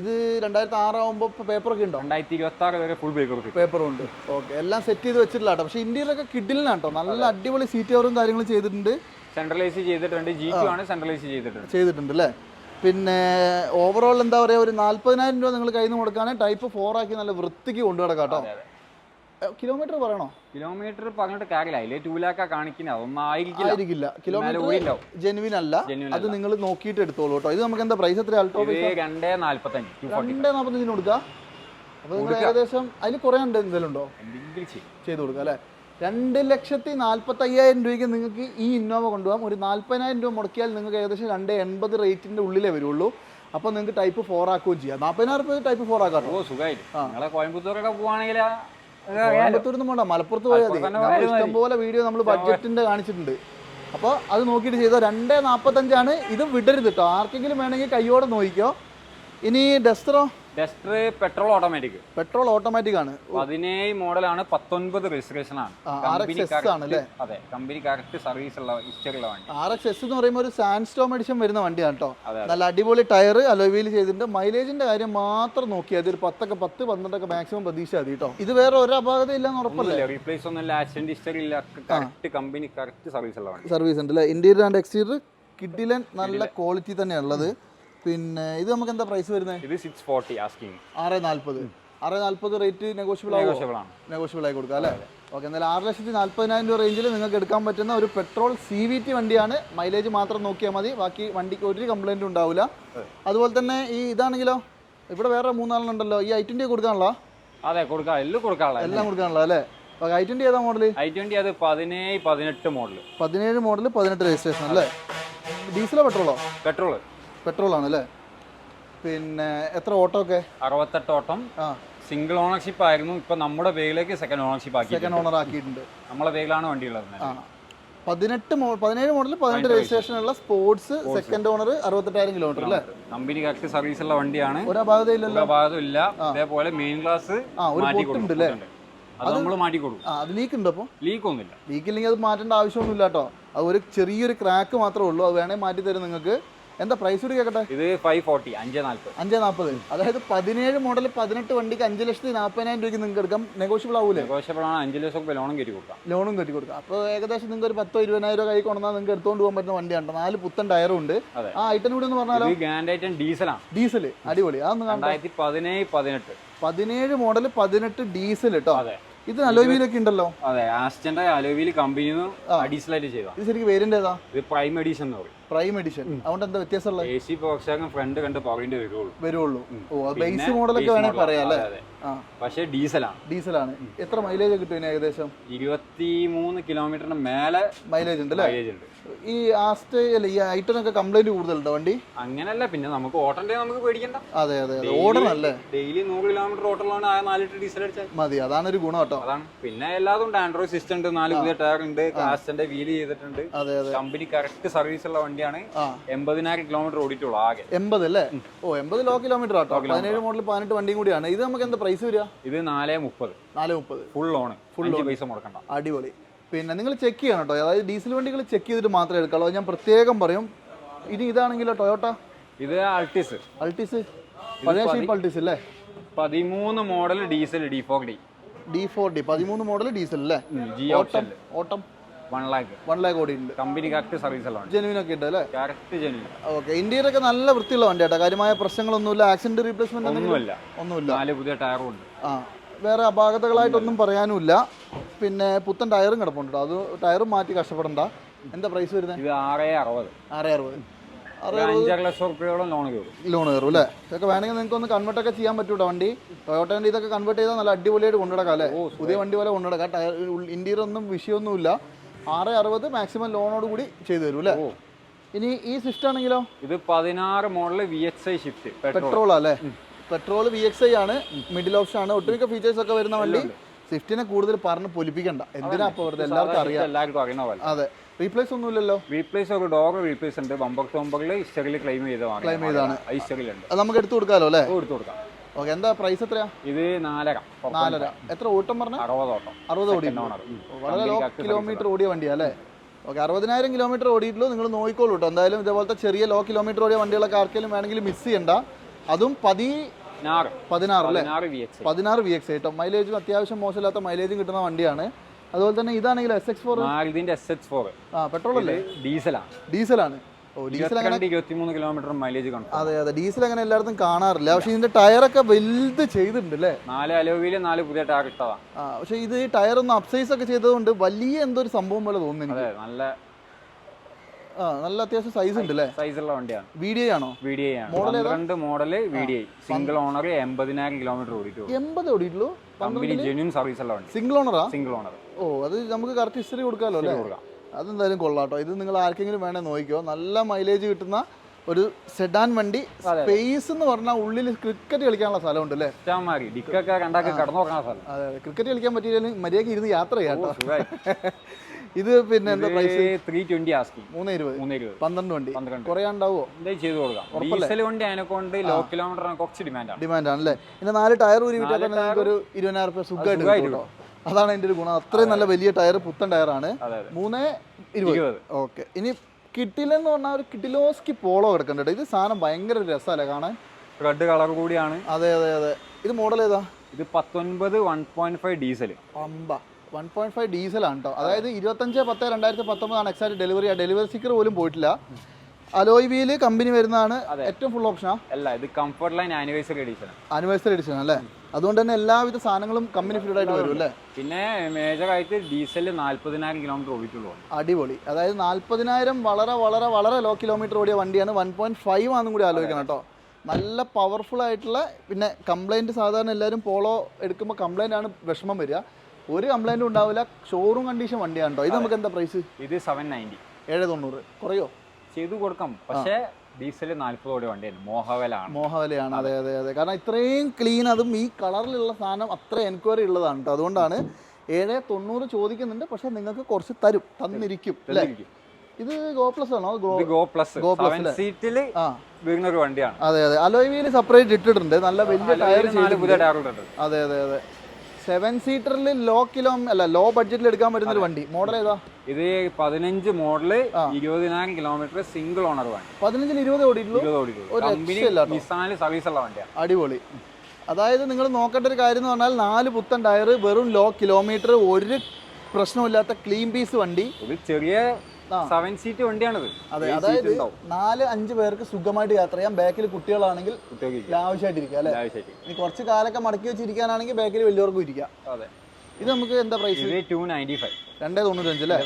ഇത് രണ്ടായിരത്തി ആറാവുമ്പോൾ പേപ്പറൊക്കെ ഉണ്ടോ? രണ്ടായിരത്തി ഇരുപത്തി ആറ് വരെ ഫുൾ പേപ്പർ പേപ്പറും ഉണ്ട്. ഓക്കെ എല്ലാം സെറ്റ് ചെയ്ത് വെച്ചിട്ടില്ല കേട്ടോ. പക്ഷേ ഇന്ത്യയിലൊക്കെ കിഡിലാണ് കേട്ടോ. നല്ല അടിപൊളി സീറ്റ് കവറും കാര്യങ്ങളും ചെയ്തിട്ടുണ്ട്. സെൻട്രലൈസ് ചെയ്തിട്ടുണ്ട്. ജി ടു ആണ് സെൻട്രലൈസ് ചെയ്തിട്ടുണ്ട് ചെയ്തിട്ടുണ്ട് അല്ലേ? പിന്നെ ഓവറോൾ എന്താ പറയുക ഒരു നാല്പതിനായിരം രൂപ നിങ്ങൾ കയ്യിൽ നിന്ന് കൊടുക്കുകയാണെങ്കിൽ ടൈപ്പ് ഫോർ ആക്കി നല്ല വൃത്തിക്ക് കൊണ്ടു കിടക്കാം കേട്ടോ കിലോമീറ്റർ പറയണോ? കിലോമീറ്റർ പറഞ്ഞിട്ട് കാര്യമില്ല. ടൂ ലാക്കാ കാണിക്കില്ല കിലോമീറ്റർ. ജെനുവിൻ അല്ല. അത് നിങ്ങൾ നോക്കിയിട്ട് എടുത്തോളൂ കേട്ടോ. ഇത് നമുക്ക് എന്താ പ്രൈസ് എത്ര ആൾട്ടോ രണ്ടേ നാല്പത്തഞ്ച് രണ്ടേ നാൽപ്പത്തഞ്ചിന് കൊടുക്കുക അപ്പൊ നിങ്ങൾ ഏകദേശം അതിൽ കുറേ ഉണ്ട് എന്തെങ്കിലും ഉണ്ടോ? ചെയ്ത് കൊടുക്കുക അല്ലേ? രണ്ട് ലക്ഷത്തി നാൽപ്പത്തി അയ്യായിരം രൂപയ്ക്ക് നിങ്ങൾക്ക് ഈ ഇന്നോവ കൊണ്ടുപോകാം. ഒരു നാൽപ്പതിനായിരം രൂപ മുടക്കിയാൽ നിങ്ങൾക്ക് ഏകദേശം രണ്ട് എൺപത് റേറ്റിന്റെ ഉള്ളിലേ വരുള്ളൂ. അപ്പോൾ നിങ്ങൾക്ക് ടൈപ്പ് ഫോർ ആക്കുകയും ചെയ്യാം. നാൽപ്പതിനായിരം രൂപ ടൈപ്പ് ഫോർ ആക്കാം കേട്ടോ. ഓ സുഖമായിട്ട് കോയമ്പത്തൂരൊക്കെ പോവാണെങ്കിൽ കോയമ്പത്തൂർന്ന് വേണ്ട മലപ്പുറത്ത് പോയാൽ മതി. ഇഷ്ടംപോലെ വീഡിയോ നമ്മൾ ബഡ്ജറ്റിന്റെ കാണിച്ചിട്ടുണ്ട്. അപ്പോൾ അത് നോക്കിയിട്ട് ചെയ്തോ. രണ്ട് നാൽപ്പത്തഞ്ചാണ് ഇത് വിടരുത് കേട്ടോ. ആർക്കെങ്കിലും വേണമെങ്കിൽ കയ്യോടെ നോക്കിക്കോ ഇനി ഡസ്റ്ററോ Duster petrol automatic. Petrol automatic ആണ്. പതിനേഴ് മോഡലാണ് പത്തൊൻപത് രജിസ്ട്രേഷൻ ആണ്? അതെ കമ്പനി കറക്റ്റ് സർവീസ് ഉള്ള ഹിസ്റ്ററി ഉള്ള വണ്ടി. ആർ എക്സ് എസ് എന്ന് പറയുമ്പോൾ ഒരു സാൻഡ്സ്റ്റോം എഡിഷൻ വരുന്ന വണ്ടിയാണ് കേട്ടോ നല്ല അടിപൊളി ടയർ അലോവീൽ ചെയ്തിട്ടുണ്ട്. മൈലേജിന്റെ കാര്യം മാത്രം നോക്കിയാൽ ഒരു പത്തൊക്കെ പത്ത് പന്ത്രണ്ടൊക്കെ മാക്സിമം പ്രതീക്ഷ മതി കേട്ടോ ഇത് വേറെ ഒരു അപാകത ഇല്ലെന്ന് ഉറപ്പല്ലേ? റീപ്ലേസ് ഒന്നുമില്ല. ആക്സിഡന്റ് ഹിസ്റ്ററി ഇല്ല. കറക്റ്റ് കമ്പനി കറക്റ്റ് സർവീസ് ഉള്ള വണ്ടി. സർവീസ് ഉണ്ട് അല്ലേ ഇന്റീരിയർ ആൻഡ് എക്സ്റ്റീരിയർ കിഡിലൻ നല്ല ക്വാളിറ്റി തന്നെയാണ് ഉള്ളത്. പിന്നെ ഇത് നമുക്ക് എന്താ പ്രൈസ് വരുന്നത് ഇത് സിക്സ് ഫോർട്ടി ആസ്കിങ് ആറ് നാൽപ്പത് ആറ് നാൽപ്പത് റേറ്റ് നെഗോഷ്യബിൾ നെഗോഷ്യബിൾ ആണ്. നെഗോഷ്യബിൾ ആയി കൊടുക്കുക അല്ലേ? ഓക്കെ എന്നാലും ആറ് ലക്ഷത്തി നാൽപ്പതിനായിരം രൂപ റേഞ്ചിൽ നിങ്ങൾക്ക് എടുക്കാൻ പറ്റുന്ന ഒരു പെട്രോൾ സി വി ടി വണ്ടിയാണ്. മൈലേജ് മാത്രം നോക്കിയാൽ മതി. ബാക്കി വണ്ടിക്ക് ഒരു കംപ്ലൈന്റും ഉണ്ടാവില്ല. അതുപോലെ തന്നെ ഈ ഇതാണെങ്കിലോ ഇവിടെ വേറെ മൂന്നാളുണ്ടല്ലോ ഈ ഐ ട്വന്റി കൊടുക്കാനുള്ള അതെ കൊടുക്കാം. എല്ലാം കൊടുക്കാനുള്ള എല്ലാം. കൊടുക്കാനുള്ള അല്ലേ? ഓക്കെ ഐ ട്വന്റി ഏതാ മോഡൽ ഐ ട്വന്റി അത് പതിനേഴ് പതിനെട്ട് മോഡൽ പതിനേഴ് മോഡൽ പതിനെട്ട് രജിസ്ട്രേഷൻ അല്ലേ? ഡീസലോ പെട്രോളോ പെട്രോൾ പെട്രോൾ ആണ് അല്ലേ പിന്നെ എത്ര ഓട്ടോ ഒക്കെ അറുപത്തെട്ട് ഓട്ടം. സിംഗിൾ ഓണർഷിപ്പ് ആയിരുന്നു. ഇപ്പൊ നമ്മുടെ പേരിലേക്ക് സെക്കൻഡ് ഓണർഷിപ്പ് ആക്കി സെക്കൻഡ് ഓണർ ആക്കിയിട്ടുണ്ട്. നമ്മളെ പേരിലാണ് വണ്ടി ഉള്ളത് പതിനെട്ട് പതിനേഴ് മോഡൽ പതിനെട്ട് രജിസ്ട്രേഷൻ ഉള്ള സ്പോർട്സ് സെക്കൻഡ് ഓണർ അറുപത്തെട്ടായിരം കിലോമീറ്റർ അല്ലേ കമ്പനി കറക്റ്റ് സർവീസ് ഉള്ള വണ്ടിയാണ്. അതേപോലെ മെയിൻ ക്ലാസ് അല്ലേ അത് നമ്മൾ മാറ്റി കൊടുക്കും. അത് ലീക്ക് ഉണ്ട് അപ്പോൾ ലീക്ക് ഒന്നുമില്ല. ലീക്ക് ഇല്ലെങ്കിൽ അത് മാറ്റേണ്ട ആവശ്യമൊന്നുമില്ല കേട്ടോ. അത് ഒരു ചെറിയൊരു ക്രാക്ക് മാത്രമേ ഉള്ളൂ. അത് വേണേൽ മാറ്റി തരും നിങ്ങൾക്ക്. എന്താ പ്രൈസ് കൂടി കേൾക്കട്ടെ ഇത് ഫൈവ് ഫോർട്ടി അഞ്ച് നാല്പത്. അഞ്ച് നാൽപ്പത് അതായത് പതിനേഴ് മോഡൽ പതിനെട്ട് വണ്ടിക്ക് അഞ്ച് ലക്ഷത്തി നാൽപ്പതിനായിരം രൂപയ്ക്ക് നിങ്ങൾക്ക് എടുക്കാം. നെഗോഷ്യബിൾ ആവൂലേ? നെഗോഷ്യബിൾ ആണ്. അഞ്ച് ലക്ഷം രൂപ ലോണും കയറ്റി കൊടുക്കാം. ലോണും കയറ്റി കൊടുക്കാം. അപ്പോൾ ഏകദേശം നിങ്ങൾക്ക് ഒരു പത്തോ ഇരുപതിനായിരം കൈ കൊണ്ടുവന്നാൽ നിങ്ങൾക്ക് എടുത്തുകൊണ്ട് പോകാൻ പറ്റുന്ന വണ്ടിയാണ് നാല് പുത്തൻ ടയറും ഉണ്ട്. ആ ഐറ്റം കൂടി എന്ന് പറഞ്ഞാലോ? ഗ്രാൻഡ് ഐറ്റം ഡീസലാണ് ഡീസൽ അടിപൊളി. അതൊന്ന് രണ്ടായിരത്തി പതിനേഴ് പതിനെട്ട്. പതിനേഴ് മോഡൽ പതിനെട്ട് ഡീസൽ കേട്ടോ അതെ. ഇത് അലോവിയിലൊക്കെ ഉണ്ടല്ലോ? അതെ. ആസ്റ്റന്റെ അലോവിയിൽ കമ്പനിയിൽ നിന്ന് അഡീഷണൽ ആയിട്ട് ചെയ്താൽ ഇത് ശരിക്കും ഏതാ? ഇത് പ്രൈം എഡീഷൻ എന്ന് പറയും. പ്രൈം എഡിഷൻ അതുകൊണ്ട് എന്താ വ്യത്യാസമുള്ളത്? എ സി പോർച്ചാകും ഫ്രണ്ട് കണ്ട് പവറിന്റെ വരുള്ളൂ വരുള്ളൂ ഓ ബേസ് മോഡലൊക്കെ വേണേ വേണമെങ്കിൽ പറയാം അല്ലേ? പക്ഷേ ഡീസലാണ്. ഡീസലാണ്. എത്ര മൈലേജ് കിട്ടും ഏകദേശം? ഇരുപത്തി മൂന്ന് കിലോമീറ്ററിന് മേലെ മൈലേജ് ഉണ്ട് മൈലേജ് ഉണ്ട്. ഈ ആസ്റ്റ് അല്ല ഈ ഐറ്റനൊക്കെ കംപ്ലൈന്റ് കൂടുതലുണ്ടോ വണ്ടി? അങ്ങനല്ല പിന്നെ നമുക്ക് ഓട്ടണ്ടേ നമുക്ക് പേടിക്കണ്ട. അതെ അതെ അതെ. ഓടണല്ലേ? അല്ലേ ഡെയിലി നൂറ് കിലോമീറ്റർ ഓട്ടമുള്ളതാണ് ആ നാല് ലിറ്റർ ഡീസൽ അടിച്ചാൽ. മതി അതാണ് ഒരു ഗുണം കേട്ടോ. അതാണ്. പിന്നെ എല്ലാതും ഉണ്ട്. ആൻഡ്രോയിഡ് സിസ്റ്റം ഉണ്ട് നാല് പുതിയ ടയർ ഉണ്ട് കാസ്റ്റിന്റെ വീൽ ചെയ്തിട്ടുണ്ട്. അതെ അതെ. കമ്പനി കറക്റ്റ് സർവീസ് ഉള്ള വണ്ടിയാണ്. എൺപതിനായിരം കിലോമീറ്റർ ഓടിയിട്ടുള്ളൂ ആകെ. എൺപത് അല്ലേ? ഓ എൺപത് ലോ കിലോമീറ്റർ ആട്ടോ. പതിനേഴ് മോഡൽ പതിനെട്ട് വണ്ടിയും കൂടിയാണ്. ഇത് നമുക്ക് എന്താ പ്രൈസ് വരിക? ഇത് നാല് മുപ്പത്. നാല് മുപ്പത്. ഫുൾ ഓൺ ഫുൾ പൈസ മുടക്കണ്ട. അടിപൊളി. പിന്നെ നിങ്ങൾ ചെക്ക് ചെയ്യണം കേട്ടോ അതായത് ഡീസൽ വണ്ടികൾ ചെക്ക് ചെയ്തിട്ട് മാത്രമേ എടുക്കാവൂ. ഞാൻ പ്രത്യേകം പറയും. ഇനി ഇതാണെങ്കിലോ ടൊയോട്ട ഇത് അൾട്ടിസ് അൾട്ടിസ് പഴയ ഷീപ്പ് അൾട്ടിസ് അല്ലേ? പതിമൂന്ന് model diesel D four D D four D പതിമൂന്ന് മോഡൽ ഡീസൽ അല്ലേ? ഓട്ടം ഓട്ടം. വൺ ലാക്ക് വൺ ലാക്ക് ഓടി ഉണ്ട്. കമ്പനി കറക്റ്റ് സർവീസ് ഉള്ള വണ്ടി. ജെനുവിൻ ഒക്കെ ഉണ്ട് അല്ലേ? കറക്റ്റ് ജെന്യൻ ഓക്കെ ഇന്ത്യയിലൊക്കെ നല്ല വൃത്തിയുള്ള വണ്ടി കേട്ടോ കാര്യമായ പ്രശ്നങ്ങളൊന്നുമില്ല. ആക്സിഡന്റ് റീപ്ലേസ്മെന്റ് ഒന്നുമില്ല. ഒന്നുമില്ല. നാല് പുതിയ ടയറും ഉണ്ട്. ആ വേറെ അപാകതകളായിട്ടൊന്നും പറയാനുമില്ല. പിന്നെ പുത്തൻ ടയറും കിടപ്പുണ്ട് അത് ടയറും മാറ്റി കഷ്ടപ്പെടണ്ട. എന്താ പ്രൈസ് വരുന്നത് ഇത് ആറ് അറുപത്. ആറ് അറുപത്. ആറ് ഒരു അഞ്ചര ലക്ഷം റുപ്യോളം ലോൺ കയറും. ലോൺ കയറും അല്ലേ? ഇതൊക്കെ വേണമെങ്കിൽ നിങ്ങൾക്ക് ഒന്ന് കൺവേർട്ട് ഒക്കെ ചെയ്യാൻ പറ്റൂട്ടോ വണ്ടി. ടൊയോട്ടേന്റെ ഇതൊക്കെ കൺവേർട്ട് ചെയ്താൽ നല്ല അടിപൊളിയായിട്ട് കൊണ്ടുനടക്കാം അല്ലേ? പുതിയ വണ്ടി പോലെ കൊണ്ടുനടക്കാം. ടയർ ഇന്ത്യയിലൊന്നും വിഷയമൊന്നുമില്ല. ആറ് അറുപത് മാക്സിമം ലോണോട് കൂടി ചെയ്തു തരും അല്ലേ? ഇനി ഈ സ്വിഫ്റ്റ് ആണെങ്കിലോ? ഇത് പതിനാറ് model V X I Swift petrol അല്ലേ? പെട്രോൾ വി എക്സ് ഐ ആണ് മിഡിൽ ഓപ്ഷൻ ആണ്. ഒട്ടുമിക്ക ഫീച്ചേഴ്സ് ഒക്കെ വരുന്ന വണ്ടി സ്വിഫ്റ്റിനെ കൂടുതൽ പറഞ്ഞ് പൊലിപ്പിക്കണ്ട. എന്തിനാ അപ്പോൾ വെറുതെ എല്ലാവർക്കും അറിയാം. എല്ലാവർക്കും അറിയുന്ന പോലെ. അതെ. റീപ്ലേസ് ഒന്നുമില്ലല്ലോ റീപ്ലേസ് ഒരു ഡോഗ് റീപ്ലേസ് ഉണ്ട്. ബമ്പർ തോമ്പറിൽ ഹിസ്റ്ററിൽ ക്ലെയിം ചെയ്ത ക്ലെയിം ചെയ്താണ് ചെയ്തതാണ്. ഹിസ്റ്ററിലുണ്ട് അത് നമുക്ക് എടുത്തു കൊടുക്കാമല്ലോ അല്ലേ? എടുത്തു കൊടുക്കാം. ഓക്കെ എന്താ പ്രൈസ് എത്രയാ? ഇത് നാലര. നാലര. എത്ര ഓട്ടം പറഞ്ഞ? അറുപത് ഓട്ടം. അറുപത് ഓടി വളരെ ലോ കിലോമീറ്റർ ഓടിയ വണ്ടിയാ അല്ലേ? ഓക്കെ അറുപതിനായിരം കിലോമീറ്റർ ഓടിയിട്ടുള്ളൂ. നിങ്ങൾ നോക്കിക്കോളൂ കേട്ടോ എന്തായാലും ഇതേപോലത്തെ ചെറിയ ലോ കിലോമീറ്റർ ഓടിയ വണ്ടികളൊക്കെ ആർക്കെങ്കിലും വേണമെങ്കിൽ മിസ് ചെയ്യണ്ട. അതും പതി പതിനാറ്. അല്ലേ? പതിനാറ് വി എക്സ് കേട്ടോ മൈലേജും അത്യാവശ്യം മോശമില്ലാത്ത മൈലേജും കിട്ടുന്ന വണ്ടിയാണ്. അതുപോലെ തന്നെ ഇതാണെങ്കിൽ S X four S X four ആ പെട്രോൾ അല്ലേ? ഡീസലാണ് ഡീസലാണ് ഇരുപത്തിമൂന്ന് കിലോമീറ്റർ മൈലേജ് അതെ അതെ. ഡീസൽ അങ്ങനെ എല്ലായിടത്തും കാണാറില്ല. പക്ഷെ ഇതിന്റെ ടയറൊക്കെ വലുത് ചെയ്തിട്ടുണ്ട് അല്ലേ നാല് അലോവിയിൽ നാല് പുതിയ ടയർ ഇട്ടതാ. പക്ഷേ ഇത് ടയർ ഒന്ന് അപ്സൈസ് ഒക്കെ ചെയ്തതുകൊണ്ട് വലിയ എന്തോ ഒരു സംഭവം പോലെ തോന്നുന്നു അതെ നല്ല ആ നല്ല അത്യാവശ്യം സൈസ് ഉണ്ട് അല്ലേ സൈസുള്ള വണ്ടിയാണ്. വി ഡി ഐ ആണോ? വി ഡി ഐ ആണ്? പന്ത്രണ്ട് model V D I single owner എൺപതിനായിരം കിലോമീറ്റർ ഓടിയിട്ടുള്ളൂ. എൺപത് ഓടിയിട്ടുള്ളൂ? കമ്പനി ജെന്യൂൻ സർവീസ് ഉള്ള വണ്ടി. സിംഗിൾ ഓണറാ സിംഗിൾ ഓണർ ഓ അത് നമുക്ക് കറക്റ്റ് ഹിസ്റ്ററി കൊടുക്കാമല്ലോ അല്ലേ? കൊടുക്കാം. അതെന്തായാലും കൊള്ളാട്ടോ. ഇത് നിങ്ങൾ ആർക്കെങ്കിലും വേണേ നോക്കിയോ നല്ല മൈലേജ് കിട്ടുന്ന ഒരു സെഡാൻ വണ്ടി. സ്പേസ് എന്ന് പറഞ്ഞാൽ ഉള്ളിൽ ക്രിക്കറ്റ് കളിക്കാനുള്ള സ്ഥലമുണ്ട് അല്ലേ? അതെ ക്രിക്കറ്റ് കളിക്കാൻ പറ്റിയില്ലെങ്കിൽ മര്യാദയ്ക്ക് ഇരുന്ന് യാത്ര ചെയ്യാട്ടോ ഇത് പിന്നെ എന്താ പ്രൈസ് ത്രീ ട്വന്റി ആസ്കി മൂന്ന് ഇരുപത്. പന്ത്രണ്ട് വണ്ടി. കുറേ ഉണ്ടാവോ ചെയ്തു കൊടുക്കാം. വണ്ടി അതിനെക്കൊണ്ട് ലോ കുറച്ച് ഡിമാൻഡ് ആണല്ലേ? പിന്നെ നാല് ടയർ വിട്ടാൽ നിങ്ങൾക്ക് ഒരു ഇരുപതിനായിരം രൂപ സുഖമായിട്ട് കേട്ടോ. അതാണ് എന്റെ ഒരു ഗുണം. അത്രയും നല്ല വലിയ ടയർ പുത്തൻ ടയറാണ്. മൂന്ന് ഇരുപത്. ഓക്കെ. ഇനി കിട്ടിലെന്ന് പറഞ്ഞാൽ ഒരു കിട്ടിലോസ്കി പോളോ കിടക്കുന്നുണ്ട് ഇത് സാധനം ഭയങ്കര രസമല്ലേ കാണാൻ? റെഡ് കളർ കൂടിയാണ്. അതെ അതെ അതെ. ഇത് മോഡൽ ഏതാ? ഇത് പത്തൊൻപത് വൺ പോയിന്റ് ഫൈവ് ഡീസൽ അമ്പ വൺ പോയിന്റ് ഫൈവ് ഡീസലാണ് കേട്ടോ അതായത് ഇരുപത്തഞ്ച് പത്ത് രണ്ടായിരത്തി പത്തൊമ്പതാണ് എക്സാക്ട് ഡെലിവറി ആ ഡെലിവറി സ്റ്റിക്കർ പോലും പോയിട്ടില്ല. അലോയ് വീൽ കമ്പനി വരുന്നതാണ് ഏറ്റവും ഫുൾ ഓപ്ഷനാ അല്ല ഇത് comfort line anniversary edition anniversary edition അല്ലേ? അതുകൊണ്ട് തന്നെ എല്ലാവിധ സാധനങ്ങളും കമ്പനി ഫീഡ് ആയിട്ട് വരും അല്ലേ? പിന്നെ മേജർ ആയിട്ട് ഡീസൽ നാല്പതിനായിരം കിലോമീറ്റർ ഓടിയിട്ടുള്ളൂ അടിപൊളി. അതായത് നാല്പതിനായിരം വളരെ വളരെ വളരെ ലോ കിലോമീറ്റർ ഓടിയ വണ്ടിയാണ്. വൺ പോയിന്റ് ഫൈവ് ആണെന്നും കൂടി ആലോചിക്കണം കേട്ടോ. നല്ല പവർഫുൾ ആയിട്ടുള്ള പിന്നെ കംപ്ലൈന്റ് സാധാരണ എല്ലാവരും പോളോ എടുക്കുമ്പോൾ കംപ്ലൈന്റ് ആണ് വിഷമം വരിക. ഒരു കംപ്ലൈന്റും ഉണ്ടാവില്ല. ഷോറൂം കണ്ടീഷൻ വണ്ടിയാണ് കേട്ടോ. ഇത് നമുക്ക് എന്താ പ്രൈസ് ഇത് സെവൻ നയന്റി ഏഴ് തൊണ്ണൂറ്. കുറയോ? ചെയ്തു കൊടുക്കാം. പക്ഷേ ഡീസൽ നാൽപ്പതോടെ വണ്ടിയാണ് മോഹവലാണ്. മോഹവലയാണ്. അതെ. അതെ അതെ കാരണം ഇത്രയും ക്ലീൻ അതും ഈ കളറിലുള്ള സാധനം അത്ര എൻക്വയറി ഉള്ളതാണ് കേട്ടോ അതുകൊണ്ടാണ് ഏഴ് തൊണ്ണൂറ് ചോദിക്കുന്നുണ്ട്. പക്ഷെ നിങ്ങൾക്ക് കുറച്ച് തരും. തന്നിരിക്കും. അല്ലേ? ഇത് ഗോ പ്ലസ് ആണോ? ഗോ പ്ലസ് ഗോ പ്ലസ് സീറ്റിൽ ഒരു വണ്ടിയാണ്. അതെ അതെ. അലോയ് വീൽ സെപ്പറേറ്റ് ഇട്ടിട്ടുണ്ട്. നല്ല വലിയ ടയർ അതെ അതെ അതെ. സെവൻ സീറ്ററിൽ ലോ കിലോ അല്ല ലോ ബഡ്ജറ്റിൽ എടുക്കാൻ പറ്റുന്ന ഒരു വണ്ടി. മോഡൽ ഏതാ? ഇത് പതിനഞ്ച് മോഡൽ ഇരുപതിനായിരം കിലോമീറ്റർ സിംഗിൾ ഓണർ വണ്ടി. പതിനഞ്ചിൽ ഇരുപത് ഓടിയിട്ടുള്ളൂ? നിസാനിൽ സർവീസ് ഉള്ള വണ്ടിയാണ് അടിപൊളി. അതായത് നിങ്ങൾ നോക്കേണ്ട ഒരു കാര്യം എന്ന് പറഞ്ഞാൽ നാല് പുത്തൻ ടയർ വെറും ലോ കിലോമീറ്റർ ഒരു പ്രശ്നമില്ലാത്ത ക്ലീൻ പീസ് വണ്ടി. ഒരു ചെറിയ. സെവൻ സീറ്റ് വണ്ടിയാണത്. അതെ അതായത് നാല് അഞ്ച് പേർക്ക് സുഖമായിട്ട് യാത്ര ചെയ്യാം. ബാക്കിൽ കുട്ടികളാണെങ്കിൽ ആവശ്യമായിട്ടിരിക്കുക അല്ലേ? ഇനി കുറച്ച് കാലൊക്കെ മടക്കി വെച്ചിരിക്കാനാണെങ്കിൽ ബാക്കിൽ വലിയവർക്കും ഇരിക്കാം. അതെ. ഇത് നമുക്ക് എന്താ പ്രൈസ് ഇത് ടു നയന്റി ഫൈവ് രണ്ടേ തൊണ്ണൂറ്റഞ്ച് അല്ലേ?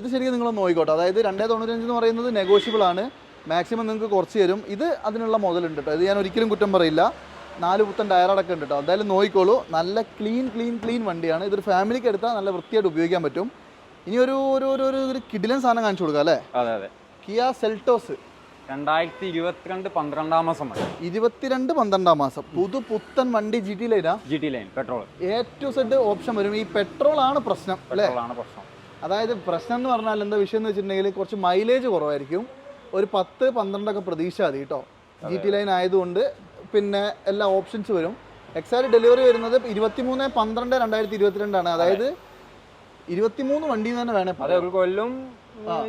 ഇത് ശരിക്കും നിങ്ങൾ നോക്കിക്കോട്ടെ. അതായത് രണ്ടേ തൊണ്ണൂറ്റഞ്ച് എന്ന് പറയുന്നത് നെഗോഷ്യബിൾ ആണ്. മാക്സിമം നിങ്ങൾക്ക് കുറച്ച് തരും. ഇത് അതിനുള്ള മുതലുണ്ട് കേട്ടോ ഇത് ഞാൻ ഒരിക്കലും കുറ്റം പറയില്ല. നാല് പുത്തൻ ടയറടക്കം ഉണ്ട് കേട്ടോ എന്തായാലും നോക്കിക്കോളൂ. നല്ല ക്ലീൻ ക്ലീൻ ക്ലീൻ വണ്ടിയാണ്. ഇതൊരു ഫാമിലിക്ക് എടുത്താൽ നല്ല വൃത്തിയായിട്ട് ഉപയോഗിക്കാൻ പറ്റും. ഇനി ഒരു ഒരു ഒരു ഒരു ഒരു കിഡിലൻ സാധനം കാണിച്ചു കൊടുക്കാം അല്ലേ? അതെ അതെ. Kia Seltos. രണ്ടായിരത്തി ഇരുപത്തിരണ്ട് പന്ത്രണ്ടാം മാസം ഇരുപത്തിരണ്ട് പന്ത്രണ്ടാം മാസം. പുതു പുത്തൻ വണ്ടി G T ലൈനാ G T line petrol A to Z option വരും. ഈ പെട്രോൾ ആണ് പ്രശ്നം അല്ലേ? പ്രശ്നം. അതായത് പ്രശ്നം എന്ന് പറഞ്ഞാൽ എന്താ വിഷയം എന്ന് വെച്ചിട്ടുണ്ടെങ്കിൽ കുറച്ച് മൈലേജ് കുറവായിരിക്കും. ഒരു പത്ത് പന്ത്രണ്ടൊക്കെ പ്രതീക്ഷ മതി കേട്ടോ ജി ടി ലൈൻ ആയതുകൊണ്ട് പിന്നെ എല്ലാ ഓപ്ഷൻസ് വരും. എക്സാക്ട് ഡെലിവറി വരുന്നത് ഇരുപത്തിമൂന്ന് പന്ത്രണ്ട് രണ്ടായിരത്തി ഇരുപത്തിരണ്ടാണ് അതായത് ഇരുപത്തിമൂന്ന് വണ്ടി തന്നെ വേണേ അതെ ഒരു കൊല്ലം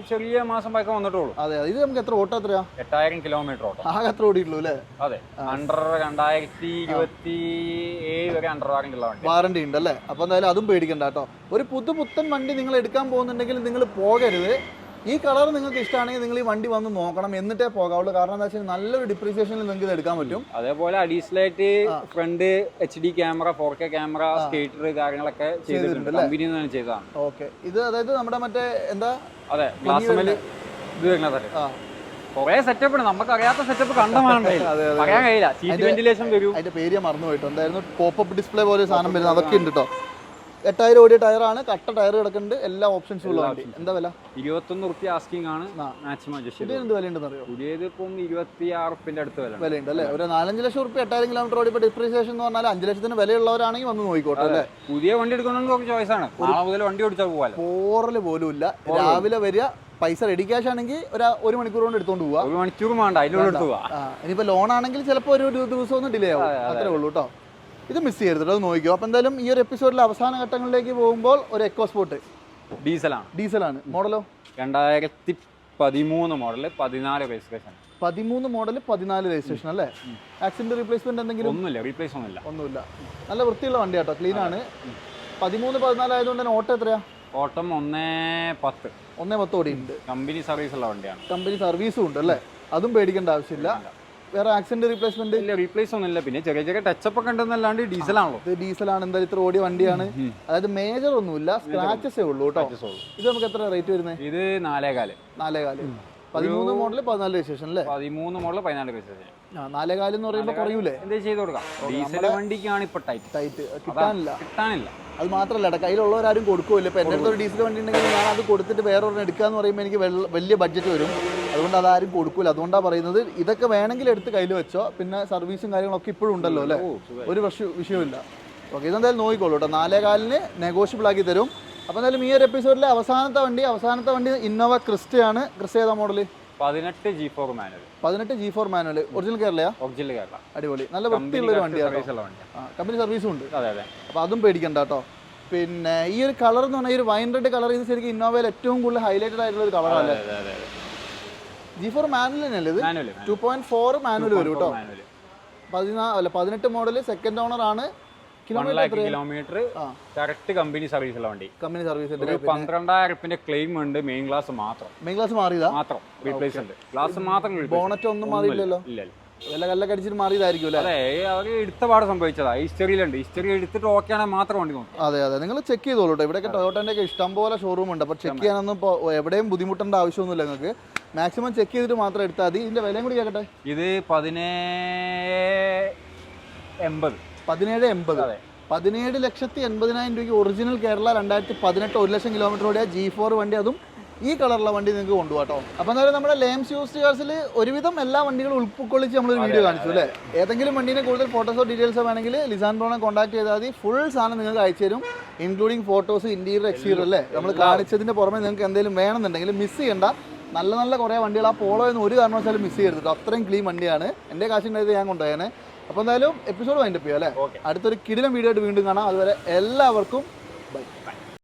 ചെറിയ മാസം പഴക്കം വന്നിട്ടുള്ളൂ. അതെ അതെ. ഇത് നമുക്ക് എത്ര ഓട്ടോ എത്രയാ? എട്ടായിരം കിലോമീറ്റർ ഓട്ടം. ആകെ എത്ര ഓടിയിട്ടുള്ളൂ അല്ലേ? അതെ അണ്ടർ രണ്ടായിരത്തി ഇരുപത്തി ഏഴ് വരെ അണ്ടർ വാറണ്ടി ഉള്ള വണ്ടി. വാറണ്ടി ഉണ്ട് അല്ലേ? അപ്പൊ എന്തായാലും അതും പേടിക്കണ്ട കേട്ടോ. ഒരു പുതുപുത്തൻ വണ്ടി നിങ്ങൾ എടുക്കാൻ പോകുന്നുണ്ടെങ്കിൽ നിങ്ങൾ പോകരുത്. ഈ കളർ നിങ്ങൾക്ക് ഇഷ്ടമാണെങ്കിൽ നിങ്ങൾ ഈ വണ്ടി വന്ന് നോക്കണം എന്നിട്ടേ പോകാവുള്ളൂ. കാരണം എന്താ വെച്ചാൽ നല്ലൊരു ഡിപ്രീസിയേഷനിൽ നിങ്ങൾക്ക് ഇത് എടുക്കാൻ പറ്റും. അതേപോലെ അഡീഷണൽ ആയിട്ട് front H D camera four K camera skater കാര്യങ്ങളൊക്കെ ചെയ്തിട്ടുണ്ട്. കമ്പനി ചെയ്തതാണ്. ഓക്കെ ഇത് അതായത് നമ്മുടെ മറ്റേ എന്താ? അതെ ഗ്ലാസ് ഇത് വരുന്നത്. കൊറേ സെറ്റപ്പ് ഉണ്ട്. നമുക്ക് അറിയാത്ത സെറ്റപ്പ് കണ്ടമാണ്ടേ പറയാൻ കഴിയില്ല. സീറ്റ് വെന്റിലേഷൻ വരും. അതിന്റെ പേര് മറന്നു പോയിട്ടോ എന്തായിരുന്നു? പോപ്പ് ഡിസ്പ്ലേ പോലെ സാധനം വരുന്നത്. അതൊക്കെ ഉണ്ട് കേട്ടോ എട്ടായിരം ഓടിയ ടയറാണ് കട്ട ടയർ കിടക്കുന്നുണ്ട് എല്ലാ ഓപ്ഷൻസും ഉള്ള വണ്ടി. എന്താ വില? ഇരുപത്തൊന്ന് റുപ്യ ആസ്കിംഗ് ആണ് ആ. മാക്സിമം അഡ്ജസ്റ്റ് ഇത് വില എന്ത് വിലയുണ്ടെന്ന് അറിയോ? പുതിയത് ഇപ്പം ഇരുപത്തി ആറ് റുപ്പിന്റെ അടുത്ത് വില വിലയുണ്ട് അല്ലേ? ഒരു നാലഞ്ച് ലക്ഷം റുപ്യ എട്ടായിരം കിലോമീറ്റർ ഓടിയപ്പോൾ ഡിപ്രീസിയേഷൻ എന്ന് പറഞ്ഞാൽ അഞ്ച് ലക്ഷത്തിന് വിലയുള്ളവരാണെങ്കിൽ വന്ന് നോക്കിക്കോട്ടെ അല്ലേ? പുതിയ വണ്ടി എടുക്കണമെങ്കിൽ നമുക്ക് ചോയ്സ് ആണ്. മുതൽ വണ്ടി ഓടിച്ചാൽ പോകാലോ പോറൽ പോലും ഇല്ല. രാവിലെ വരിക പൈസ റെഡി ക്യാഷ് ആണെങ്കിൽ ഒരു ഒരു മണിക്കൂർ കൊണ്ട് എടുത്തോണ്ട് പോവാ. ഒരു മണിക്കൂർ വേണ്ട അതിലൂടെ ഉള്ളിൽ എടുത്ത് പോവാ. ഇനിയിപ്പോ ലോൺ ആണെങ്കിൽ ചിലപ്പോ ഒരു ഒരു ദിവസം ഒന്ന് ഡിലേ ആവും. അത്രേ ഉള്ളൂ കേട്ടോ. ഇത് മിസ് ചെയ്യരുത് അത് നോക്കിക്കോ. അപ്പോൾ എന്തായാലും ഈ ഒരു എപ്പിസോഡിലെ അവസാന ഘട്ടങ്ങളിലേക്ക് പോകുമ്പോൾ ഒരു എക്കോ സ്പോട്ട് ഡീസലാണ്. ഡീസലാണ്. മോഡലോ? രണ്ടായിരത്തി പതിമൂന്ന് മോഡൽ പതിനാല് രജിസ്ട്രേഷൻ പതിമൂന്ന് മോഡൽ പതിനാല് രജിസ്ട്രേഷൻ അല്ലേ? ആക്സിഡന്റ് റീപ്ലേസ്മെന്റ് എന്തെങ്കിലും? ഒന്നുമില്ല റീപ്ലേസ് ഒന്നുമില്ല. ഒന്നുമില്ല. നല്ല വൃത്തിയുള്ള വണ്ടി കേട്ടോ ക്ലീൻ ആണ്. പതിമൂന്ന് പതിനാല് ആയതുകൊണ്ട് തന്നെ ഓട്ടോ എത്രയാ? ഓട്ടം ഒന്നേ പത്ത്. ഒന്നേ പത്ത് ഓടി ഉണ്ട് കമ്പനി സർവീസ് ഉള്ള വണ്ടിയാണ്. കമ്പനി സർവീസും ഉണ്ട് അല്ലേ? അതും പേടിക്കേണ്ട ആവശ്യമില്ല. വേറെ ആക്സിഡന്റ് റീപ്ലേസ്മെന്റ് ഇല്ല റീപ്ലേസ് ഒന്നുമില്ല പിന്നെ ചെറിയ ചെറിയ ടച്ചപ്പ് ഒക്കെ ഉണ്ടെന്നല്ലാണ്ട് ഡീസലാണല്ലോ ഇത് ഡീസലാണ് എന്തായാലും ഇത്ര ഓടിയ വണ്ടിയാണ്. അതായത് മേജർ ഒന്നുമില്ല. സ്ക്രാച്ചസേ ഉള്ളൂ കേട്ടോ. ഇത് നമുക്ക് എത്ര റേറ്റ് വരുന്നത് ഇത് നാലേകാൽ. നാലേകാൽ. പതിമൂന്ന് മോഡൽ പതിനാല് രജിസ്ട്രേഷൻ അല്ലേ? പതിമൂന്ന് മോഡൽ പതിനാല് രജിസ്ട്രേഷൻ നാലേകാൽ എന്ന് പറയുമ്പോൾ കുറയൂലേ? എന്താ ചെയ്ത് കൊടുക്കാം? ഡീസൽ വണ്ടിക്കാണ് ഇപ്പൊ ടൈറ്റ് ടൈറ്റ് കിട്ടാനില്ല. കിട്ടാനില്ല. അത് മാത്രമല്ല കേട്ടോ കയ്യിലുള്ളവരാരും കൊടുക്കുമല്ലോ ഇപ്പോൾ എന്റെ അടുത്ത് ഒരു ഡീസൽ വണ്ടി ഉണ്ടെങ്കിൽ ഞാൻ അത് കൊടുത്തിട്ട് വേറെ ഒരെണ്ണം എടുക്കാന്ന് പറയുമ്പോൾ എനിക്ക് വലിയ ബഡ്ജറ്റ് വരും. അതുകൊണ്ട് അതാരും കൊടുക്കില്ല അതുകൊണ്ടാണ് പറയുന്നത് ഇതൊക്കെ വേണമെങ്കിൽ എടുത്ത് കയ്യിൽ വെച്ചോ. പിന്നെ സർവീസും കാര്യങ്ങളൊക്കെ ഇപ്പോഴും ഉണ്ടല്ലോ അല്ലേ? ഒരു പ്രശ്നം വിഷയമില്ല ഓക്കെ ഇതെന്തായാലും നോക്കിക്കോളൂ കേട്ടോ. നാലേ കാലിന് നെഗോഷ്യബിൾ ആക്കി തരും. അപ്പോൾ എന്തായാലും ഈ ഒരു എപ്പിസോഡിലെ അവസാനത്തെ വണ്ടി അവസാനത്തെ വണ്ടി ഇന്നോവ ക്രിസ്റ്റയാണ് ക്രിസ്റ്റ ഏതാ മോഡൽ പതിനെട്ട് ജി ഫോർ മാനുവൽ പതിനെട്ട് ജി ഫോർ മാനുവൽ ഒറിജിനൽ കേരളയാ? ഒറിജിനൽ കേരള. അടിപൊളി. നല്ല വൃത്തിയുള്ള ഒരു വണ്ടിയാണ് കമ്പനി സർവീസും ഉണ്ട്. അതെ അതെ. അപ്പോൾ അതും പേടിക്കണ്ട കേട്ടോ. പിന്നെ ഈ ഒരു കളർ എന്ന് പറഞ്ഞാൽ ഈ ഒരു വൈൻ റെഡ് കളർ ഇത് ശരിക്കും ഇന്നോവയിൽ ഏറ്റവും കൂടുതൽ ഹൈലൈറ്റഡ് ആയിട്ടുള്ള ഒരു അതെ ജി ഫോർ മാനുവൽ തന്നെയല്ലേ ഇത്? ടു പോയിന്റ് ഫോർ മാനുവൽ വരും കേട്ടോ. പതിനാല് പതിനാ അല്ല പതിനെട്ട് മോഡൽ സെക്കൻഡ് ഓണർ ആണ് കിലോമീറ്റർ. കറക്റ്റ് കമ്പനി സർവീസ് ഉള്ള വണ്ടി. കമ്പനി സർവീസ് ഒരു പന്ത്രണ്ടായിരം റുപ്യന്റെ ക്ലെയിം ഉണ്ട് മെയിൻ ഗ്ലാസ് മാത്രം. മെയിൻ ഗ്ലാസ് മാറിയതാ? മാത്രം. റീപ്ലേസ് ഉണ്ട്. ഗ്ലാസ് മാത്രം. ബോണറ്റ് ഒന്നും മാറിയില്ലല്ലോ? ഇല്ല വല്ല കല്ലൊക്കെ അടിച്ചിട്ട് മാറിയതായിരിക്കും അല്ലേ അവർ എടുത്ത പാട് സംഭവിച്ചതാ. ഹിസ്റ്ററിയിലുണ്ട് ഹിസ്റ്ററി എടുത്തിട്ട് ഓക്കെ ആണെങ്കിൽ മാത്രം വണ്ടി നോക്കും. അതെ അതെ. നിങ്ങൾ ചെക്ക് ചെയ്തോളൂ കേട്ടോ ഇവിടെയൊക്കെ ടൊയോട്ടന്റെ ഒക്കെ ഇഷ്ടംപോലെ ഷോറൂം ഉണ്ട്. അപ്പോൾ ചെക്ക് ചെയ്യാനൊന്നും ഇപ്പോൾ എവിടെയും ബുദ്ധിമുട്ടേണ്ട ആവശ്യമൊന്നുമില്ല നിങ്ങൾക്ക്. മാക്സിമം ചെക്ക് ചെയ്തിട്ട് മാത്രം എടുത്താൽ മതി. ഇതിന്റെ വിലയും കൂടി കേൾക്കട്ടെ ഇത് പതിനേ എൺപത്. പതിനേഴ് എൺപത്. പതിനേഴ് ലക്ഷത്തി എൺപതിനായിരം രൂപയ്ക്ക് ഒറിജിനൽ കേരള രണ്ടായിരത്തി പതിനെട്ട് ഒരു ലക്ഷം കിലോമീറ്റർ ഓടിയ ജി ഫോർ വണ്ടി അതും ഈ കളറുള്ള വണ്ടി നിങ്ങൾക്ക് കൊണ്ടുപോകാട്ടോ. അപ്പോൾ എന്തായാലും നമ്മുടെ ലേംസ് യൂസ് കാർസിൽ ഒരുവിധം എല്ലാ വണ്ടികളും ഉൾക്കൊള്ളിച്ച് നമ്മളൊരു വീഡിയോ കാണിച്ചു അല്ലേ? ഏതെങ്കിലും വണ്ടീനെ കൂടുതൽ ഫോട്ടോസോ ഡീറ്റെയിൽസോ വേണമെങ്കിൽ ലിസാൻ ബ്രോണെ കോൺടാക്ട് ചെയ്താൽ മതി. ഫുൾ സാധനം നിങ്ങൾക്ക് അയച്ചു തരും. ഇൻക്ലൂഡിങ് ഫോട്ടോസ് ഇന്റീരിയർ എക്സ്റ്റീരിയർ അല്ലേ? നമ്മൾ കാണിച്ചതിന്റെ പുറമെ നിങ്ങൾക്ക് എന്തെങ്കിലും വേണമെന്നുണ്ടെങ്കിൽ മിസ് ചെയ്യണ്ട. നല്ല നല്ല കുറേ വണ്ടികൾ ആ പോളോ എന്ന് ഒരു കാരണവശാലും മിസ് ചെയ്യരുത് അത്രയും ക്ലീൻ വണ്ടിയാണ്. എന്റെ കാശിന്റെ ഞാൻ കൊണ്ടുപോയേനെ. അപ്പോൾ എന്തായാലും എപ്പിസോഡ് വൈൻഡപ്പ് ചെയ്യാം അല്ലേ? അടുത്തൊരു കിടിലം വീഡിയോ ആയിട്ട് വീണ്ടും കാണാം. അതുവരെ എല്ലാവർക്കും